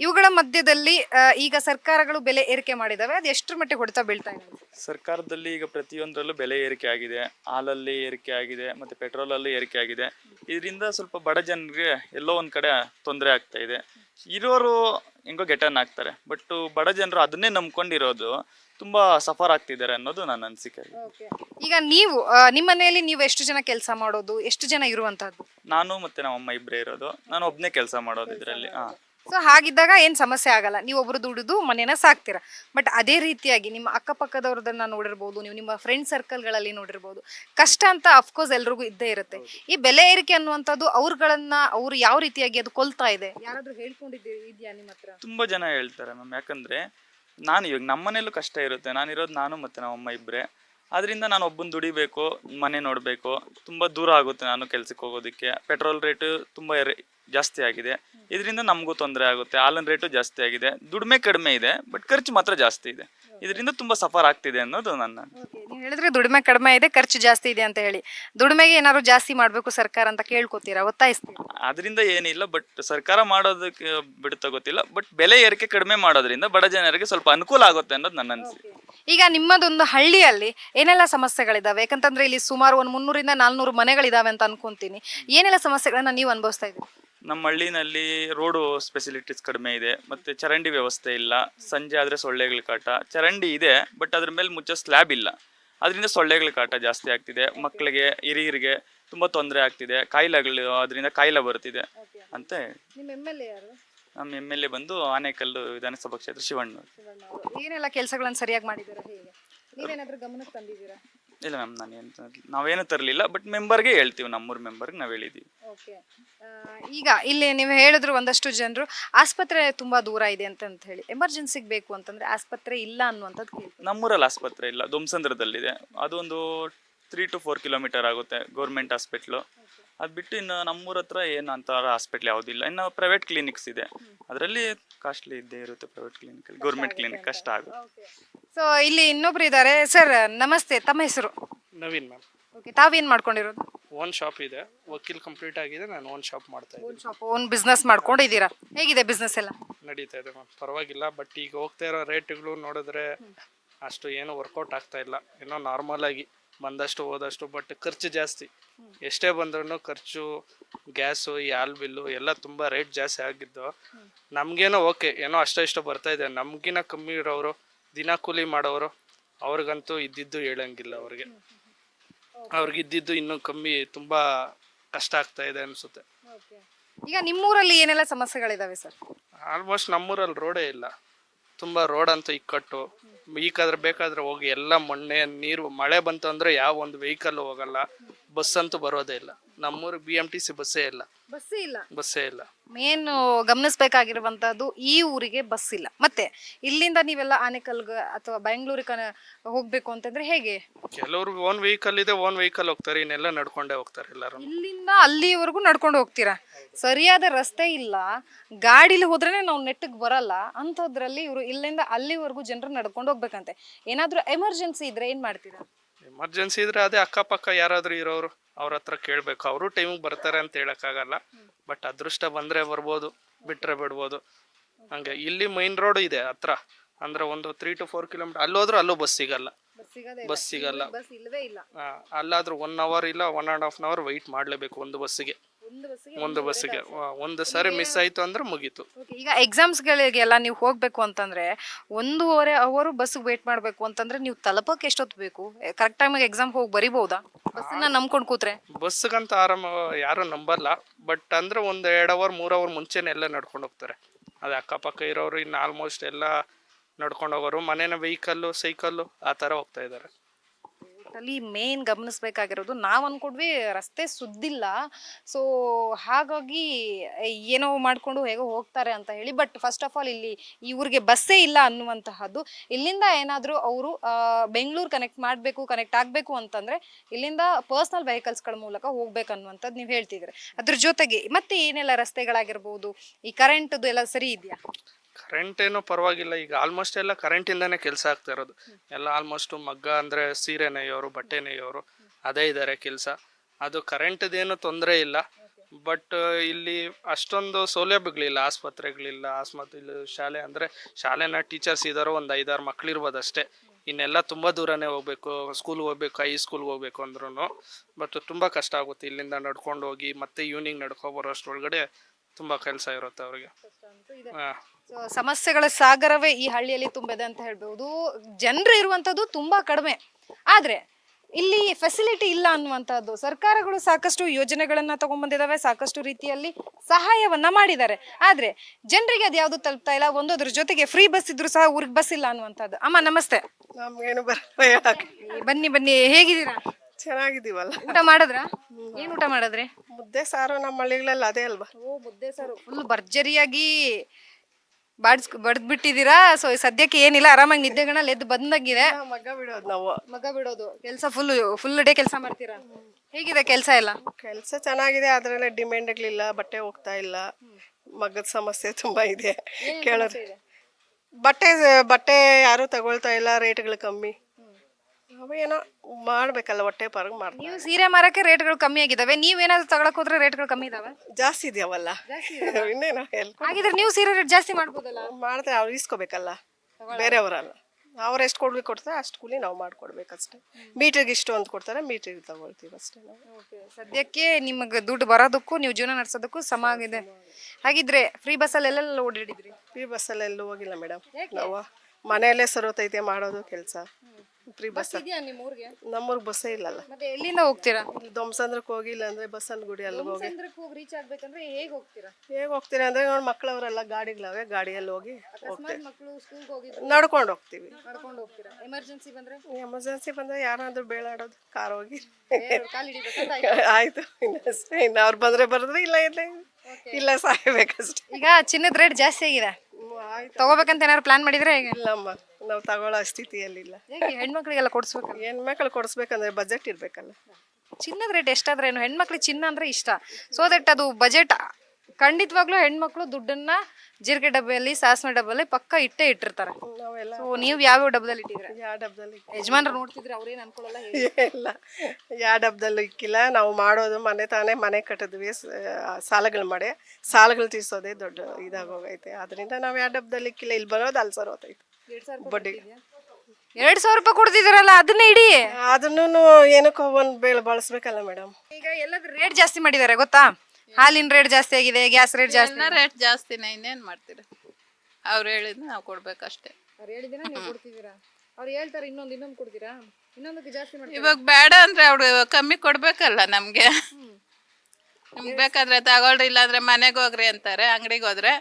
ಇವುಗಳ ಮಧ್ಯದಲ್ಲಿ ಆ, ಈಗ ಸರ್ಕಾರಗಳು ಬೆಲೆ ಏರಿಕೆ ಮಾಡಿದಾವೆ. ಅದು ಎಷ್ಟರ ಮಟ್ಟಿಗೆ ಹೊಡೆತ ಬೀಳ್ತಾ ಇದೆ? ಸರ್ಕಾರದಲ್ಲಿ ಈಗ ಪ್ರತಿಯೊಂದರಲ್ಲೂ ಬೆಲೆ ಏರಿಕೆ ಆಗಿದೆ. ಹಾಲಲ್ಲಿ ಏರಿಕೆ ಆಗಿದೆ ಮತ್ತೆ ಪೆಟ್ರೋಲ್ ಅಲ್ಲಿ ಏರಿಕೆ ಆಗಿದೆ. ಇದರಿಂದ ಸ್ವಲ್ಪ ಬಡ ಜನರಿಗೆ ಎಲ್ಲೋ ಒಂದ್ ಕಡೆ ತೊಂದರೆ ಆಗ್ತಾ ಇದೆ. ಇರೋರು ಹೆಂಗೋ ಗೆಟನ್ ಆಗ್ತಾರೆ. ಬಟ್ ಬಡ ಜನರು ಅದನ್ನೇ ನಂಬ್ಕೊಂಡಿರೋದು ತುಂಬಾ ಸಫರ್ ಆಗ್ತಿದ್ದಾರೆ ಅನ್ನೋದು ನನ್ನ ಅನಿಸಿಕೆ. ಈಗ ನೀವು ಆ, ನಿಮ್ಮ ಮನೆಯಲ್ಲಿ ನೀವು ಎಷ್ಟು ಜನ ಕೆಲಸ ಮಾಡೋದು? ಎಷ್ಟು ಜನ ಇರುವಂತಹದ್ದು? ನಾನು ಮತ್ತೆ ನಮ್ಮ ಅಮ್ಮ ಇಬ್ಬರೇ ಇರೋದು. ನಾನು ಒಬ್ಬನೇ ಕೆಲಸ ಮಾಡೋದು ಇದರಲ್ಲಿ. ಹಾ. ಸೊ ಹಾಗಿದ್ದಾಗ ಏನು ಸಮಸ್ಯೆ ಆಗಲ್ಲ. ನೀವು ಒಬ್ರು ದುಡಿದು ಮನೇನ ಸಾಕ್ತೀರ. ಬಟ್ ಅದೇ ರೀತಿಯಾಗಿ ನಿಮ್ಮ ಅಕ್ಕಪಕ್ಕದವ್ರದನ್ನ ನೋಡಿರ್ಬೋದು ನೀವು ನಿಮ್ಮ ಫ್ರೆಂಡ್ ಸರ್ಕಲ್ಗಳಲ್ಲಿ ನೋಡಿರ್ಬೋದು ಕಷ್ಟ ಅಂತ ಅಫ್ಕೋರ್ಸ್ ಎಲ್ರಿಗೂ ಇದ್ದೇ ಇರುತ್ತೆ. ಈ ಬೆಲೆ ಏರಿಕೆ ಅನ್ನುವಂಥದ್ದು ಅವ್ರಗಳನ್ನ ಅವ್ರು ಯಾವ ರೀತಿಯಾಗಿ ಅದು ಕೊಲ್ತಾ ಇದೆ? ಯಾರಾದ್ರೂ ಹೇಳ್ಕೊಂಡಿದ್ದೀವಿ ಇದೆಯಾ ನಿಮ್ಮ ಹತ್ರ? ತುಂಬಾ ಜನ ಹೇಳ್ತಾರೆ ಮ್ಯಾಮ್. ಯಾಕಂದ್ರೆ ನಾನು ಇವಾಗ ನಮ್ಮನೇಲೂ ಕಷ್ಟ ಇರುತ್ತೆ. ನಾನು ಇರೋದು ನಾನು ಮತ್ತೆ ನಮ್ಮ ಅಮ್ಮ ಇಬ್ಬರೇ ಅದರಿಂದ ನಾನು ಒಬ್ಬನ ದುಡಿಬೇಕು ಮನೆ ನೋಡಬೇಕು. ತುಂಬ ದೂರ ಆಗುತ್ತೆ ನಾನು ಕೆಲ್ಸಕ್ಕೆ ಹೋಗೋದಕ್ಕೆ. ಪೆಟ್ರೋಲ್ ರೇಟು ತುಂಬ ಜಾಸ್ತಿ ಆಗಿದೆ. ಇದರಿಂದ ನಮಗೂ ತೊಂದರೆ ಆಗುತ್ತೆ. ಹಾಲಿನ ರೇಟು ಜಾಸ್ತಿ ಆಗಿದೆ. ದುಡಿಮೆ ಕಡಿಮೆ ಇದೆ ಬಟ್ ಖರ್ಚು ಮಾತ್ರ ಜಾಸ್ತಿ ಇದೆ. ಇದರಿಂದ ತುಂಬಾ ಸಫರ್ ಆಗ್ತಿದೆ ಅನ್ನೋದು ನನ್ನ ನೀವು ಹೇಳಿದ್ರೆ ದುಡಿಮೆ ಕಡಿಮೆ ಇದೆ ಖರ್ಚು ಜಾಸ್ತಿ ಇದೆ ಅಂತ ಹೇಳಿ. ದುಡಿಮೆಗೆ ಏನಾದ್ರು ಜಾಸ್ತಿ ಮಾಡಬೇಕು ಸರ್ಕಾರ ಅಂತ ಕೇಳ್ಕೊತೀರಾ? ಒತ್ತಾಯಿಸ್ತೀರಾ? ಅದರಿಂದ ಏನಿಲ್ಲ ಬಟ್ ಸರ್ಕಾರ ಮಾಡೋದಕ್ಕೆ ಬಿಡುತ್ತ ಗೊತ್ತಿಲ್ಲ. ಬಟ್ ಬೆಲೆ ಏರಿಕೆ ಕಡಿಮೆ ಮಾಡೋದ್ರಿಂದ ಬಡ ಜನರಿಗೆ ಸ್ವಲ್ಪ ಅನುಕೂಲ ಆಗುತ್ತೆ ಅನ್ನೋದು ನನ್ನ ಅನಿಸಿಕೆ. ಈಗ ನಿಮ್ಮದೊಂದು ಹಳ್ಳಿಯಲ್ಲಿ ಏನೆಲ್ಲ ಸಮಸ್ಯೆಗಳಿದಾವೆ? ಯಾಕಂತಂದ್ರೆ ಇಲ್ಲಿ ಸುಮಾರು ಒಂದು ಮುನ್ನೂರಿಂದ ನಾಲ್ನೂರು ಮನೆಗಳಿದಾವೆ ಅಂತ ಅನ್ಕೊಂತೀನಿ. ಏನೆಲ್ಲ ಸಮಸ್ಯೆಗಳನ್ನ ನೀವು ಅನುಭವಿಸ್ತಾ ಇದ್ದೀರಿ? ನಮ್ಮ ಹಳ್ಳಿನಲ್ಲಿ ರೋಡು ಸ್ಪೆಸಿಲಿಟೀಸ್ ಕಡಿಮೆ ಇದೆ ಮತ್ತೆ ಚರಂಡಿ ವ್ಯವಸ್ಥೆ ಇಲ್ಲ. ಸಂಜೆ ಆದ್ರೆ ಸೊಳ್ಳೆಗಳ ಕಾಟ. ಚರಂಡಿ ಇದೆ ಬಟ್ ಅದ್ರ ಮೇಲೆ ಮುಚ್ಚೋ ಸ್ಲ್ಯಾಬ್ ಇಲ್ಲ. ಅದರಿಂದ ಸೊಳ್ಳೆಗಳ ಕಾಟ ಜಾಸ್ತಿ ಆಗ್ತಿದೆ. ಮಕ್ಕಳಿಗೆ ಹಿರಿಯರಿಗೆ ತುಂಬಾ ತೊಂದರೆ ಆಗ್ತಿದೆ. ಕಾಯಿಲೆಗಳು ಅದರಿಂದ ಕಾಯಿಲೆ ಬರ್ತಿದೆ ಅಂತ ಹೇಳಿ. ನಿಮ್ಮ ಎಂ ಎಲ್ ಎ ಬಂದು ಆನೇಕಲ್ಲು ವಿಧಾನಸಭಾ ಕ್ಷೇತ್ರ ಶಿವಣ್ಣ ಏನೆಲ್ಲ ಕೆಲಸಗಳನ್ನು ಸರಿಯಾಗಿ ಮಾಡಿದ್ದೀರಾ ಹೇಗೆ? ನೀವೇನಾದ್ರೂ ಗಮನಕ್ಕೆ ತಂದಿದ್ದೀರಾ? ಇಲ್ಲ ಮ್ಯಾಮ್ ನಾನು ನಾವೇನು ತರಲಿಲ್ಲ ಬಟ್ ಮೆಂಬರ್ಗೆ ಹೇಳ್ತೀವಿ. ನಮ್ಮೂರು ಮೆಂಬರ್ಗೆ ನಾವು ಹೇಳಿದ್ದೀವಿ. ಈಗ ಇಲ್ಲಿ ನೀವು ಹೇಳಿದ್ರು ಒಂದಷ್ಟು ಜನರು ಆಸ್ಪತ್ರೆ ತುಂಬಾ ದೂರ ಇದೆ ಅಂತ ಅಂತ ಹೇಳಿ ಎಮರ್ಜೆನ್ಸಿಗೆ ಬೇಕು ಅಂತಂದ್ರೆ ಆಸ್ಪತ್ರೆ ಇಲ್ಲ ಅನ್ನುವಂಥದ್ದು ನಮ್ಮೂರಲ್ಲಿ ಆಸ್ಪತ್ರೆ ಇಲ್ಲ ದೊಮ್ಸಂದ್ರದಲ್ಲಿದೆ. ಅದೊಂದು ತ್ರೀ ಟು ಫೋರ್ ಕಿಲೋಮೀಟರ್ ಆಗುತ್ತೆ ಗೌರ್ಮೆಂಟ್ ಹಾಸ್ಪಿಟ್ಲು ಅದು ಬಿಟ್ಟು ಇನ್ನು ನಮ್ಮೂರ ಹತ್ರ ಏನು ಅಂತ ಹಾಸ್ಪಿಟ್ಲ್ ಯಾವುದಿಲ್ಲ ಇನ್ನು ಪ್ರೈವೇಟ್ ಕ್ಲಿನಿಕ್ಸ್ ಇದೆ. ಅದರಲ್ಲಿ ಕಾಸ್ಟ್ಲಿ ಇದ್ದೇ ಇರುತ್ತೆ ಪ್ರೈವೇಟ್ ಕ್ಲಿನಿಕ್ ಗೌರ್ಮೆಂಟ್ ಕ್ಲಿನಿಕ್ ಕಷ್ಟ ಆಗುತ್ತೆ. ಸೊ ಇಲ್ಲಿ ಇನ್ನೊಬ್ರು ಇದ್ದಾರೆ ಸರ್ ನಮಸ್ತೆ. ತಮ್ಮ ಹೆಸರು? ನವೀನ್ ಮ್ಯಾಮ್. ಓಕೆ ತಾವೇನ್ ಮಾಡ್ಕೊಂಡಿರೋದು? ಓನ್ ಶಾಪ್ ಇದೆ. ವಕೀಲ್ ಕಂಪ್ಲೀಟ್ ಆಗಿದೆ. ನಾನು ಓನ್ ಶಾಪ್ ಮಾಡ್ತಾ ಇದ್ದೀನಿ. ಶಾಪ್ ಓನ್ ಬಿಸ್ನೆಸ್ ಮಾಡ್ಕೊಂಡಿದ್ದೀರಾ? ಹೇಗಿದೆ ಬಿಸ್ನೆಸ್ ಎಲ್ಲ? ನಡೀತಾ ಇದೆ ಮ್ಯಾಮ್. ಪರವಾಗಿಲ್ಲ ಬಟ್ ಈಗ ಹೋಗ್ತಾ ಇರೋ ರೇಟ್ಗಳು ನೋಡಿದ್ರೆ ಅಷ್ಟು ಏನು ವರ್ಕೌಟ್ ಆಗ್ತಾ ಇಲ್ಲ. ಏನೋ ನಾರ್ಮಲ್ ಆಗಿ ಬಂದಷ್ಟು ಹೋದಷ್ಟು ಬಟ್ ಖರ್ಚು ಜಾಸ್ತಿ. ಎಷ್ಟೇ ಬಂದ್ರೂ ಖರ್ಚು ಗ್ಯಾಸು ಈ ಹಾಲ್ ಬಿಲ್ಲು ಎಲ್ಲ ತುಂಬ ರೇಟ್ ಜಾಸ್ತಿ ಆಗಿದ್ದು ನಮಗೇನೋ ಓಕೆ ಏನೋ ಅಷ್ಟೋ ಇಷ್ಟು ಬರ್ತಾ ಇದೆ. ನಮಗಿನ ಕಮ್ಮಿ ಇರೋರು ದಿನ ಕೂಲಿ ಮಾಡೋರು ಅವ್ರಿಗಂತೂ ಇದ್ದಿದ್ದು ಹೇಳಂಗಿಲ್ಲ ಅವ್ರಿಗೆ. ಅವ್ರಿಗೆ ಇದ್ದಿದ್ದು ಇನ್ನೂ ಕಮ್ಮಿ ತುಂಬಾ ಕಷ್ಟ ಆಗ್ತಾ ಇದೆ ಅನ್ಸುತ್ತೆ. ಈಗ ನಿಮ್ಮೂರಲ್ಲಿ ಏನೆಲ್ಲ ಸಮಸ್ಯೆಗಳಿದಾವೆ ಸರ್? ಆಲ್ಮೋಸ್ಟ್ ನಮ್ಮೂರಲ್ಲಿ ರೋಡೇ ಇಲ್ಲ. ತುಂಬಾ ರೋಡ್ ಅಂತ ಇಕ್ಕಟ್ಟು. ಈಗಾದ್ರೆ ಬೇಕಾದ್ರೆ ಹೋಗಿ ಎಲ್ಲ ಮಣ್ಣೆ ನೀರು ಮಳೆ ಬಂತು ಅಂದ್ರೆ ಯಾವ ಒಂದು ವೆಹಿಕಲ್ ಹೋಗಲ್ಲ. ಬಸ್ ಅಂತೂ ಬರೋದೇ ಇಲ್ಲ. ನಮ್ಮೂರಿಗೆ ಬಿ ಎಂ ಟಿ ಸಿ ಬಸ್ಸೇ ಇಲ್ಲ. ಬಸ್ಸೇ ಇಲ್ಲ. ಬಸ್ಸೇ ಇಲ್ಲ. ಮೇನ್ ಗಮನಿಸಬೇಕಾಗಿರುವಂತದ್ದು ಈ ಊರಿಗೆ ಬಸ್ ಇಲ್ಲ. ಮತ್ತೆ ಇಲ್ಲಿಂದ ನೀವೆಲ್ಲ ಆನೇಕಲ್ಗೆ ಅಥವಾ ಬೆಂಗಳೂರಿಗೆ ಹೋಗ್ಬೇಕು ಅಂತಂದ್ರೆ ಹೇಗೆ? ಕೆಲವರು ಓನ್ ವೆಹಿಕಲ್ ಇದೆ ಓನ್ ವೆಹಿಕಲ್ ಹೋಗ್ತಾರೆ. ಇನ್ನೆಲ್ಲ ನಡ್ಕೊಂಡೇ ಹೋಗ್ತಾರೆ ಎಲ್ಲರೂ. ಇಲ್ಲಿಂದ ಅಲ್ಲಿವರೆಗೂ ನಡ್ಕೊಂಡು ಹೋಗ್ತೀರಾ? ಸರಿಯಾದ ರಸ್ತೆ ಇಲ್ಲ. ಗಾಡಿಲಿ ಹೋದ್ರೇನೆ ನಾವು ನೆಟ್ಟಿಗೆ ಬರಲ್ಲ. ಅಂಥದ್ರಲ್ಲಿ ಇವರು ಇಲ್ಲಿಂದ ಅಲ್ಲಿವರೆಗೂ ಜನರು ನಡ್ಕೊಂಡು ಹೋಗ್ಬೇಕಂತೆ. ಏನಾದ್ರೂ ಎಮರ್ಜೆನ್ಸಿ ಇದ್ರೆ ಏನ್ ಮಾಡ್ತೀರಾ? ಎಮರ್ಜೆನ್ಸಿ ಇದ್ರೆ ಅದೇ ಅಕ್ಕಪಕ್ಕ ಯಾರಾದ್ರೂ ಇರೋರು. ಅವ್ರ ಹತ್ರ ಕೇಳಬೇಕು. ಅವರು ಟೈಮಿಗೆ ಬರ್ತಾರೆ ಅಂತ ಹೇಳೋಕ್ಕಾಗಲ್ಲ. ಬಟ್ ಅದೃಷ್ಟ ಬಂದ್ರೆ ಬರ್ಬೋದು ಬಿಟ್ರೆ ಬಿಡ್ಬೋದು. ಹಂಗೆ ಇಲ್ಲಿ ಮೈನ್ ರೋಡ್ ಇದೆ ಹತ್ರ. ಅಂದ್ರೆ ಒಂದು ತ್ರೀ ಟು ಫೋರ್ ಕಿಲೋಮೀಟರ್ ಅಲ್ಲೋದ್ರೂ ಅಲ್ಲೂ ಬಸ್ ಸಿಗಲ್ಲ. ಬಸ್ ಸಿಗಲ್ಲ. ಅಲ್ಲಾದ್ರೂ ಒನ್ ಅವರ್ ಇಲ್ಲ one and half hour wait ಮಾಡಲೇಬೇಕು ಒಂದು ಬಸ್ಸಿಗೆ ಒಂದು ಬಸ್ಸಿಗೆ ಒಂದು ಸಾರಿ ಮಿಸ್ ಆಯ್ತು ಅಂದ್ರೆ ಮುಗೀತು. ಈಗ ಎಕ್ಸಾಮ್ಸ್ಗಳಿಗೆಲ್ಲ ನೀವು ಹೋಗ್ಬೇಕು ಅಂತಂದ್ರೆ ಒಂದೂವರೆ ಅವರು ಬಸ್ಗೆ ವೇಟ್ ಮಾಡ್ಬೇಕು ಅಂತಂದ್ರೆ ನೀವು ತಲುಪಕ್ಕೆ ಎಷ್ಟೊತ್ತು ಬೇಕು? ಕರೆಕ್ಟ್ ಟೈಮಿಗೆ ಎಕ್ಸಾಮ್ ಹೋಗಿ ಬರಿಬಹುದಾ ಬಸ್ಸನ್ನ ನಂಬ್ಕೊಂಡು ಕೂತ್ರೆ. ಬಸ್ಗಂತ ಆರಾಮ ಯಾರು ನಂಬಲ್ಲ ಬಟ್ ಅಂದ್ರೆ ಒಂದು ಎರಡು ಅವರ್ ಮೂರು ಅವರ್ ಮುಂಚೆನೆ ಎಲ್ಲ ನಡ್ಕೊಂಡು ಹೋಗ್ತಾರೆ. ಅದೇ ಅಕ್ಕಪಕ್ಕ ಇರೋರು ಇನ್ನು ಆಲ್ಮೋಸ್ಟ್ ಎಲ್ಲ ನಡ್ಕೊಂಡು ಹೋಗೋರು ಮನೇನ ವೆಹಿಕಲ್ಲು ಸೈಕಲ್ಲು ಆ ಥರ ಹೋಗ್ತಾ ಇದ್ದಾರೆ. ಅಲ್ಲಿ ಮೇನ್ ಗಮನಿಸ್ಬೇಕಾಗಿರೋದು ನಾವು ಅನ್ಕೊಂಡ್ವಿ ರಸ್ತೆ ಸುದ್ದಿಲ್ಲ. ಸೊ ಹಾಗಾಗಿ ಏನೋ ಮಾಡಿಕೊಂಡು ಹೇಗೋ ಹೋಗ್ತಾರೆ ಅಂತ ಹೇಳಿ ಬಟ್ ಫಸ್ಟ್ ಆಫ್ ಆಲ್ ಇಲ್ಲಿ ಈ ಊರಿಗೆ ಬಸ್ಸೇ ಇಲ್ಲ ಅನ್ನುವಂತಹದ್ದು, ಇಲ್ಲಿಂದ ಏನಾದರೂ ಅವರು ಬೆಂಗಳೂರು ಕನೆಕ್ಟ್ ಮಾಡಬೇಕು ಕನೆಕ್ಟ್ ಆಗಬೇಕು ಅಂತಂದರೆ ಇಲ್ಲಿಂದ ಪರ್ಸ್ನಲ್ ವೆಹಿಕಲ್ಸ್ಗಳ ಮೂಲಕ ಹೋಗ್ಬೇಕು ಅನ್ನುವಂಥದ್ದು ನೀವು ಹೇಳ್ತಿದ್ರೆ ಅದ್ರ ಜೊತೆಗೆ ಮತ್ತೆ ಏನೆಲ್ಲ ರಸ್ತೆಗಳಾಗಿರ್ಬೋದು, ಈ ಕರೆಂಟ್ದು ಎಲ್ಲ ಸರಿ ಇದೆಯಾ? ಕರೆಂಟ್ ಏನೋ ಪರವಾಗಿಲ್ಲ. ಈಗ ಆಲ್ಮೋಸ್ಟ್ ಎಲ್ಲ ಕರೆಂಟಿಂದಾನೇ ಕೆಲಸ ಆಗ್ತಾ ಇರೋದು. ಎಲ್ಲ ಆಲ್ಮೋಸ್ಟ್ ಮಗ್ಗ ಅಂದರೆ ಸೀರೆ ನೇಯೋರು ಬಟ್ಟೆ ನೇಯೋರು ಅದೇ ಇದ್ದಾರೆ ಕೆಲಸ. ಅದು ಕರೆಂಟ್ದೇನು ತೊಂದರೆ ಇಲ್ಲ. ಬಟ್ ಇಲ್ಲಿ ಅಷ್ಟೊಂದು ಸೌಲಭ್ಯಗಳಿಲ್ಲ ಆಸ್ಪತ್ರೆಗಳಿಲ್ಲ ಆಸ್ಪತ್ರೆ ಇಲ್ಲಿ ಶಾಲೆ ಅಂದರೆ ಶಾಲೆನ ಟೀಚರ್ಸ್ ಇದ್ದಾರೋ ಒಂದು ಐದಾರು ಮಕ್ಳು ಇರ್ಬೋದು ಅಷ್ಟೇ. ಇನ್ನೆಲ್ಲ ತುಂಬ ದೂರನೇ ಹೋಗ್ಬೇಕು ಸ್ಕೂಲ್ಗೆ ಹೋಗ್ಬೇಕು ಹೈ ಸ್ಕೂಲ್ಗೆ ಹೋಗ್ಬೇಕು ಅಂದ್ರೂ ಬಟ್ ತುಂಬ ಕಷ್ಟ ಆಗುತ್ತೆ. ಇಲ್ಲಿಂದ ನಡ್ಕೊಂಡು ಹೋಗಿ ಮತ್ತೆ ಈವ್ನಿಂಗ್ ನಡ್ಕೊ ಬರೋಷ್ಟ್ರೊಳಗಡೆ ತುಂಬ ಕೆಲಸ ಇರುತ್ತೆ ಅವ್ರಿಗೆ. ಹಾಂ. ಸೊ ಸಮಸ್ಯೆಗಳ ಸಾಗರವೇ ಈ ಹಳ್ಳಿಯಲ್ಲಿ ತುಂಬಿದೆ ಅಂತ ಹೇಳ್ಬಹುದು ಜನರು ಇರುವಂತದ್ದು ತುಂಬಾ ಕಡಿಮೆ. ಆದ್ರೆ ಇಲ್ಲಿ ಫೆಸಿಲಿಟಿ ಇಲ್ಲ ಅನ್ನುವಂಥದ್ದು ಸರ್ಕಾರಗಳು ಸಾಕಷ್ಟು ಯೋಜನೆಗಳನ್ನ ತಗೊಂಡ್ಬಂದಿದಾವೆ ಸಾಕಷ್ಟು ರೀತಿಯಲ್ಲಿ ಸಹಾಯವನ್ನ ಮಾಡಿದ್ದಾರೆ. ಆದ್ರೆ ಜನರಿಗೆ ಅದು ಯಾವ್ದು ತಲುಪ್ತಾ ಇಲ್ಲ ಒಂದು ಅದ್ರ ಜೊತೆಗೆ ಫ್ರೀ ಬಸ್ ಇದ್ರು ಸಹ ಊರಿಗೆ ಬಸ್ ಇಲ್ಲ ಅನ್ನುವಂಥದ್ದು. ಅಮ್ಮ ನಮಸ್ತೆ. ನಮ್ಗೇನು ಬರಲ್ಲ ಬನ್ನಿ ಬನ್ನಿ ಹೇಗಿದ್ದೀರಾ? ಚೆನ್ನಾಗಿದೀವಲ್ಲ ಊಟ ಮಾಡಿದ್ರ? ಏನ್ ಊಟ ಮಾಡಿದ್ರಿ? ಮುದ್ದೆ ಸಾರು ನಮ್ಮ ಹಳ್ಳಿಗಳಲ್ಲಿ ಅದೇ ಅಲ್ವಾ? ಓ ಮುದ್ದೆ ಸಾರು. ಫುಲ್ ಭರ್ಜರಿಯಾಗಿ ಬಾಡ್ಸ್ ಬಡ್ದ್ ಬಿಟ್ಟಿದ್ದೀರಾ ಸೊ ಸದ್ಯಕ್ಕೆ ಏನಿಲ್ಲ ಆರಾಮಾಗಿ ನಿದ್ದೆಗಣಲ್ಲಿ ಎದ್ದು ಬಂದಾಗಿದೆ. ಮಗ ಬಿಡೋದು ನಾವು. ಮಗ ಬಿಡೋದು. ಕೆಲಸ ಫುಲ್ ಫುಲ್ ಡೇ ಕೆಲಸ ಮಾಡ್ತೀರಾ? ಹೇಗಿದೆ ಕೆಲಸ ಎಲ್ಲ? ಕೆಲಸ ಚೆನ್ನಾಗಿದೆ ಅದರಲ್ಲೇ ಡಿಮ್ಯಾಂಡ್ಗಳಿಲ್ಲ ಬಟ್ಟೆ ಹೋಗ್ತಾ ಇಲ್ಲ. ಮಗದ ಸಮಸ್ಯೆ ತುಂಬಾ ಇದೆ. ಕೇಳೋದು ಬಟ್ಟೆ ಬಟ್ಟೆ ಯಾರು ತಗೊಳ್ತಾ ಇಲ್ಲ ರೇಟ್ಗಳು ಕಮ್ಮಿ. ಅವೇನೋ ಮಾಡ್ಬೇಕಲ್ಲ ಹೊಟ್ಟೆ ಪರಗ್ ಮಾಡ್ತೀವಿ ನೀವು ಸೀರೆ ಮಾರಕ್ಕೆ ರೇಟ್ಗಳು ಕಮ್ಮಿ ಆಗಿದಾವೆ. ನೀವೇನಾದ್ರು ತಗೊಳಕ್ ಹೋದ್ರೆ ರೇಟ್ಗಳು ಕಮ್ಮಿ ಇದಾವೆ? ಜಾಸ್ತಿ ಇದೆಯವಲ್ಲ? ಇನ್ನೇನು ಹಾಗಿದ್ರೆ ನೀವು ಸೀರೆ ರೇಟ್ ಜಾಸ್ತಿ ಮಾಡ್ಬೋದಲ್ಲ? ಮಾಡ್ತಾರೆ ಅವ್ರು ಇಸ್ಕೋಬೇಕಲ್ಲ ಬೇರೆಯವರಲ್ಲ. ಅವ್ರು ಎಷ್ಟು ಕೊಡ್ಬೇಕು ಕೊಡ್ತಾರೆ ಅಷ್ಟು ಕೂಲಿ ನಾವು ಮಾಡ್ಕೊಡ್ಬೇಕಷ್ಟೇ. ಮೀಟ್ರಿಗೆ ಇಷ್ಟು ಅಂತ ಕೊಡ್ತಾರೆ ಮೀಟ್ರಿಗೆ ತಗೊಳ್ತೀವಿ ಅಷ್ಟೇ ನಾವು. ಸದ್ಯಕ್ಕೆ ನಿಮಗೆ ದುಡ್ಡು ಬರೋದಕ್ಕೂ ನೀವು ಜೀವನ ನಡೆಸೋದಕ್ಕೂ ಸಮ ಆಗಿದೆ. ಹಾಗಿದ್ರೆ ಫ್ರೀ ಬಸ್ಸಲ್ಲಿ ಎಲ್ಲೆಲ್ಲ ಓಡಾಡಿದ್ರಿ? ಫ್ರೀ ಬಸ್ಸಲ್ಲಿ ಎಲ್ಲೂ ಹೋಗಿಲ್ಲ ಮೇಡಮ್ ನಾವು ಮನೆಯಲ್ಲೇ ಸರೋತೈತೆ ಮಾಡೋದು ಕೆಲಸ. ಫ್ರೀ ಬಸ್ ಇದೆಯಾ ನಿಮ್ಮ ಊರಿಗೆ? ನಮ್ಮೂರಿಗೆ ಬಸ್ಸೇ ಇಲ್ಲಲ್ಲ. ಮತ್ತೆ ಎಲ್ಲಿಂದ ಹೋಗ್ತೀರಾ? ಇಲ್ಲಿ ದೊಮ್ಸಂದ್ರಕ್ಕೆ ಹೋಗಿಲ್ಲ ಅಂದ್ರೆ ಬಸ್ಸಲ್ಲಿ ಗುಡಿ ಅಲ್ಲಿ ಹೋಗಿ. ಚಂದ್ರಕ್ಕೆ ಹೋಗಿ ರೀಚ್ ಆಗ್ಬೇಕಂದ್ರೆ ಹೇಗೆ ಹೋಗ್ತೀರಾ? ಹೇಗೆ ಹೋಗ್ತೀರಾ ಅಂದ್ರೆ ನೋಡಿ ಮಕ್ಕಳವರೆಲ್ಲ ಗಾಡಿಗಳವೆ ಗಾಡಿಯಲ್ಲಿ ಹೋಗಿ ಹೋಗ್ತೇವೆ. ಮಕ್ಕಳು ಸ್ಕೂಲ್ಗೆ ಹೋಗಿದ್ರು? ನಡ್ಕೊಂಡು ಹೋಗ್ತೀವಿ. ನಡ್ಕೊಂಡು ಹೋಗ್ತೀರಾ? ಎಮರ್ಜೆನ್ಸಿ ಬಂದ್ರೆ? ಎಮರ್ಜೆನ್ಸಿ ಬಂದ್ರೆ ಯಾರಾದ್ರೂ ಬೇಳಾಡೋದು ಕಾರ್ ಹೋಗಿ. ಕಾಲು ಹಿಡಿಬೇಕಂತ ಆಯ್ತು? ಇನ್ನಷ್ಟೇ. ಇನ್ನು ಅವ್ರು ಬಂದ್ರೆ ಬರೆದ್ರೆ ಇಲ್ಲ ಇಲ್ಲ ಇಲ್ಲ ಸಾಯ್ಬೇಕಷ್ಟೇ. ಈಗ ಚಿನ್ನದ ರೇಟ್ ಜಾಸ್ತಿ ಆಗಿದೆ. ಹ್ಮ್, ಆಯ್ತು. ತಗೋಬೇಕಂತ ಏನಾದ್ರು ಪ್ಲಾನ್ ಮಾಡಿದ್ರೆ ಹೇಗೆ? ಇಲ್ಲಮ್ಮ. ನಾವು ತಗೊಳ್ಳೋ ಸ್ಥಿತಿಯಲ್ಲಿಲ್ಲ. ಹೇಗೆ ಹೆಣ್ಮಕ್ಳಿಗೆಲ್ಲ ಕೊಡಿಸ್ಬೇಕು? ಹೆಣ್ಮಕ್ಳು ಕೊಡಿಸ್ಬೇಕಂದ್ರೆ ಬಜೆಟ್ ಇರಬೇಕಲ್ಲ. ಚಿನ್ನದ ರೇಟ್ ಎಷ್ಟಾದ್ರೇನು? ಹೆಣ್ಮಕ್ಳಿಗೆ ಚಿನ್ನ ಅಂದ್ರೆ ಇಷ್ಟ. ಸೊ ದಟ್ ಅದು ಬಜೆಟ್ ಖಂಡಿತವಾಗ್ಲೂ ಹೆಣ್ಮಕ್ಳು ದುಡ್ಡನ್ನ ಜೀರಿಗೆ ಡಬ್ಬೆಯಲ್ಲಿ ಸಾಸಿವೆ ಡಬ್ಬಲ್ಲಿ ಪಕ್ಕ ಇಟ್ಟೇ ಇಟ್ಟಿರ್ತಾರೆ. ನಾವೆಲ್ಲ ಸೊ ನೀವು ಯಾವ್ಯಾವ ಡಬ್ಬದಲ್ಲಿ ಇಟ್ಟಿದ್ರೆ ಯಾವ ಡಬ್ಬದಲ್ಲಿ ಯಜಮಾನ್ರು ನೋಡ್ತಿದ್ರೆ ಅವ್ರೇನು ಅನ್ಕೊಳ್ಳಲ್ಲ. ಇಲ್ಲ. ಯಾವ ಡಬ್ಬದಲ್ಲೂ ಇಕ್ಕಿಲ್ಲ. ನಾವು ಮಾಡೋದು ಮನೆ ತಾನೇ ಮನೆ ಕಟ್ಟಿದ್ವಿ. ಸಾಲಗಳು ಮಾಡಿ ಸಾಲಗಳು ತೀರಿಸೋದೇ ದೊಡ್ಡ ಇದಾಗೋಗೈತೆ. ಅದರಿಂದ ನಾವು ಯಾವ ಡಬ್ಬದಲ್ಲಿ ಇಕ್ಕಿಲ್ಲ. ಇಲ್ಲಿ ಬರೋದು ಅಲ್ಲಿ ಸರ್ ಹೋತೈತೆ. ಬಡ್ಡಿ. ಎರಡ್ ಸಾವಿರ ರೂಪಾಯಿ ಕೊಡ್ತಿದ್ದೀರಲ್ಲ ಅದನ್ನ ಇಡಿ. ಅದನ್ನು ಏನಕ್ಕೋ ಒಂದು ಬೇಳೆ ಬಳಸ್ಬೇಕಲ್ಲ ಮೇಡಮ್ ಈಗ ಎಲ್ಲದ್ರ ರೇಟ್ ಜಾಸ್ತಿ ಮಾಡಿದ್ದಾರೆ ಗೊತ್ತಾ? ಹಾಲಿನ ರೇಟ್ ಜಾಸ್ತಿ ಆಗಿದೆ ಗ್ಯಾಸ್ ರೇಟ್ ಜಾಸ್ತಿ ರೇಟ್ ಜಾಸ್ತಿನೇ ಇನ್ನೇನ್ ಮಾಡ್ತೀರಾ? ಅವ್ರು ಹೇಳಿದ್ ನಾವು ಕೊಡ್ಬೇಕಷ್ಟೇ. ಅವ್ರು ಹೇಳಿದಿನ ನೀವು ಕೊಡ್ತಿದ್ದೀರಾ? ಅವ್ರು ಹೇಳ್ತಾರೆ ಇನ್ನೊಂದು ಇನ್ನೊಂದು ಕೊಡ್ತೀರಾ? ಇನ್ನೊಂದಕ್ಕೆ ಜಾಸ್ತಿ ಮಾಡಿ ಇವಾಗ ಬೇಡ ಅಂದ್ರೆ ಅವ್ರು ಕಮ್ಮಿ ಕೊಡ್ಬೇಕಲ್ಲ ನಮ್ಗೆ. ನಿಮ್ಗೆ ಬೇಕಾದ್ರೆ ತಗೊಳ್ರಿ ಇಲ್ಲಾಂದ್ರೆ ಮನೆಗೆ ಹೋಗ್ರಿ ಅಂತಾರೆ ಅಂಗಡಿಗೆ ಹೋದ್ರೆ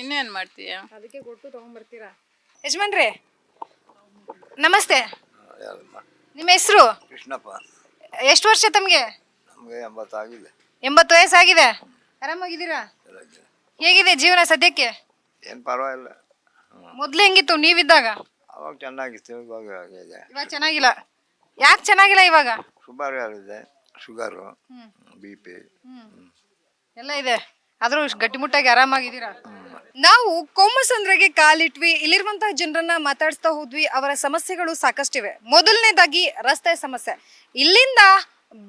ಇನ್ನೇನ್ ಮಾಡ್ತೀಯ? ಅದಕ್ಕೆ ಕೊಟ್ಟು ತಗೊಂಡ್ಬರ್ತೀರಾ ಯಜಮಾನ್ರಿ ನಮಸ್ತೆ. ನಿಮ್ಮ ಹೆಸರು? ಕೃಷ್ಣಪ್ಪ. ಎಷ್ಟು ವರ್ಷ ತಮಗೆ? ನಮಗೆ ಎಂಬತ್ತಾಗಿದೆ ಎಂಬತ್ತು ವಯಸ್ಸಾಗಿದೆ. ಆರಾಮಾಗಿದ್ದೀರಾ? ಹೇಗಿದೆ ಜೀವನ ಸದ್ಯಕ್ಕೆ? ಏನು ಪರವಾಗಿಲ್ಲ. ಮೊದ್ಲು ಹೆಂಗಿತ್ತು ನೀವಿದ್ದಾಗ? ಅವಾಗ ಚೆನ್ನಾಗಿತ್ತು ಇವಾಗ ಇವಾಗ ಚೆನ್ನಾಗಿಲ್ಲ. ಯಾಕೆ ಚೆನ್ನಾಗಿಲ್ಲ ಇವಾಗ? ಶುಗರ್ ಇದೆ ಶುಗರು ಬಿ ಪಿ. ಎಲ್ಲ ಇದೆ. ಆದ್ರೂ ಗಟ್ಟಿಮುಟ್ಟಾಗಿ ಆರಾಮಾಗಿದ್ದೀರಾ? ನಾವು ಕೋಮಸಂದ್ರಗೆ ಕಾಲಿಟ್ವಿ, ಇಲ್ಲಿರುವಂತಹ ಜನರನ್ನ ಮಾತಾಡಿಸ್ತಾ ಹೋದ್ವಿ, ಅವರ ಸಮಸ್ಯೆಗಳು ಸಾಕಷ್ಟಿವೆ. ಮೊದಲನೇದಾಗಿ ರಸ್ತೆ ಸಮಸ್ಯೆ. ಇಲ್ಲಿಂದ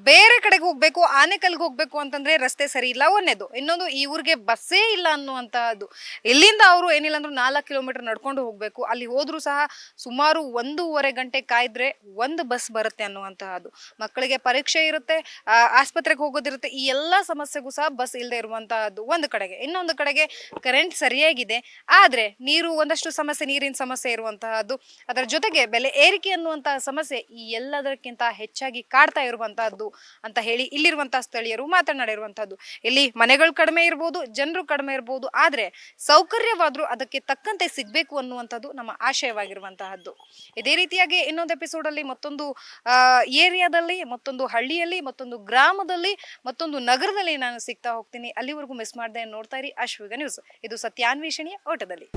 ಬೇರೆ ಕಡೆಗೆ ಹೋಗ್ಬೇಕು ಆನೆಕಲ್ಗೆ ಹೋಗ್ಬೇಕು ಅಂತಂದ್ರೆ ರಸ್ತೆ ಸರಿ ಇಲ್ಲ ಒಂದೇದು ಇನ್ನೊಂದು, ಈ ಊರಿಗೆ ಬಸ್ಸೇ ಇಲ್ಲ ಅನ್ನುವಂತಹದ್ದು. ಇಲ್ಲಿಂದ ಅವರು ಏನಿಲ್ಲ ಅಂದ್ರೂ ನಾಲ್ಕು ಕಿಲೋಮೀಟರ್ ನಡ್ಕೊಂಡು ಹೋಗ್ಬೇಕು. ಅಲ್ಲಿ ಹೋದ್ರೂ ಸಹ ಸುಮಾರು ಒಂದೂವರೆ ಗಂಟೆ ಕಾಯ್ದ್ರೆ ಒಂದು ಬಸ್ ಬರುತ್ತೆ ಅನ್ನುವಂತಹದ್ದು. ಮಕ್ಕಳಿಗೆ ಪರೀಕ್ಷೆ ಇರುತ್ತೆ ಆಸ್ಪತ್ರೆಗೆ ಹೋಗೋದಿರುತ್ತೆ, ಈ ಎಲ್ಲ ಸಮಸ್ಯೆಗೂ ಸಹ ಬಸ್ ಇಲ್ಲದೆ ಇರುವಂತಹದ್ದು ಒಂದು ಕಡೆಗೆ. ಇನ್ನೊಂದು ಕಡೆಗೆ ಕರೆಂಟ್ ಸರಿಯಾಗಿದೆ, ಆದ್ರೆ ನೀರು ಒಂದಷ್ಟು ಸಮಸ್ಯೆ, ನೀರಿನ ಸಮಸ್ಯೆ ಇರುವಂತಹದ್ದು. ಅದರ ಜೊತೆಗೆ ಬೆಲೆ ಏರಿಕೆ ಅನ್ನುವಂತಹ ಸಮಸ್ಯೆ ಈ ಎಲ್ಲದಕ್ಕಿಂತ ಹೆಚ್ಚಾಗಿ ಕಾಡ್ತಾ ಇರುವಂತಹದ್ದು. ಅಂತ ಹೇಳಿ ಇಲ್ಲಿರುವಂತಹ ಸ್ಥಳೀಯರು ಮಾತನಾಡಿರುವಂತಹದ್ದು. ಇಲ್ಲಿ ಮನೆಗಳು ಕಡಿಮೆ ಇರ್ಬೋದು, ಜನರು ಕಡಿಮೆ ಇರ್ಬೋದು, ಆದ್ರೆ ಸೌಕರ್ಯವಾದ್ರೂ ಅದಕ್ಕೆ ತಕ್ಕಂತೆ ಸಿಗ್ಬೇಕು ಅನ್ನುವಂಥದ್ದು ನಮ್ಮ ಆಶಯವಾಗಿರುವಂತಹದ್ದು. ಇದೇ ರೀತಿಯಾಗಿ ಇನ್ನೊಂದು ಎಪಿಸೋಡ್ ಅಲ್ಲಿ ಮತ್ತೊಂದು ಏರಿಯಾದಲ್ಲಿ, ಮತ್ತೊಂದು ಹಳ್ಳಿಯಲ್ಲಿ, ಮತ್ತೊಂದು ಗ್ರಾಮದಲ್ಲಿ, ಮತ್ತೊಂದು ನಗರದಲ್ಲಿ ನಾನು ಸಿಗ್ತಾ ಹೋಗ್ತೀನಿ. ಅಲ್ಲಿವರೆಗೂ ಮಿಸ್ ಮಾಡದೆ ನೋಡ್ತಾ ಇರಿ. ಅಶ್ವಿಗ ನ್ಯೂಸ್ ಇದು ಸತ್ಯಾನ್ವೇಷಣೆಯ ಓಟದಲ್ಲಿ.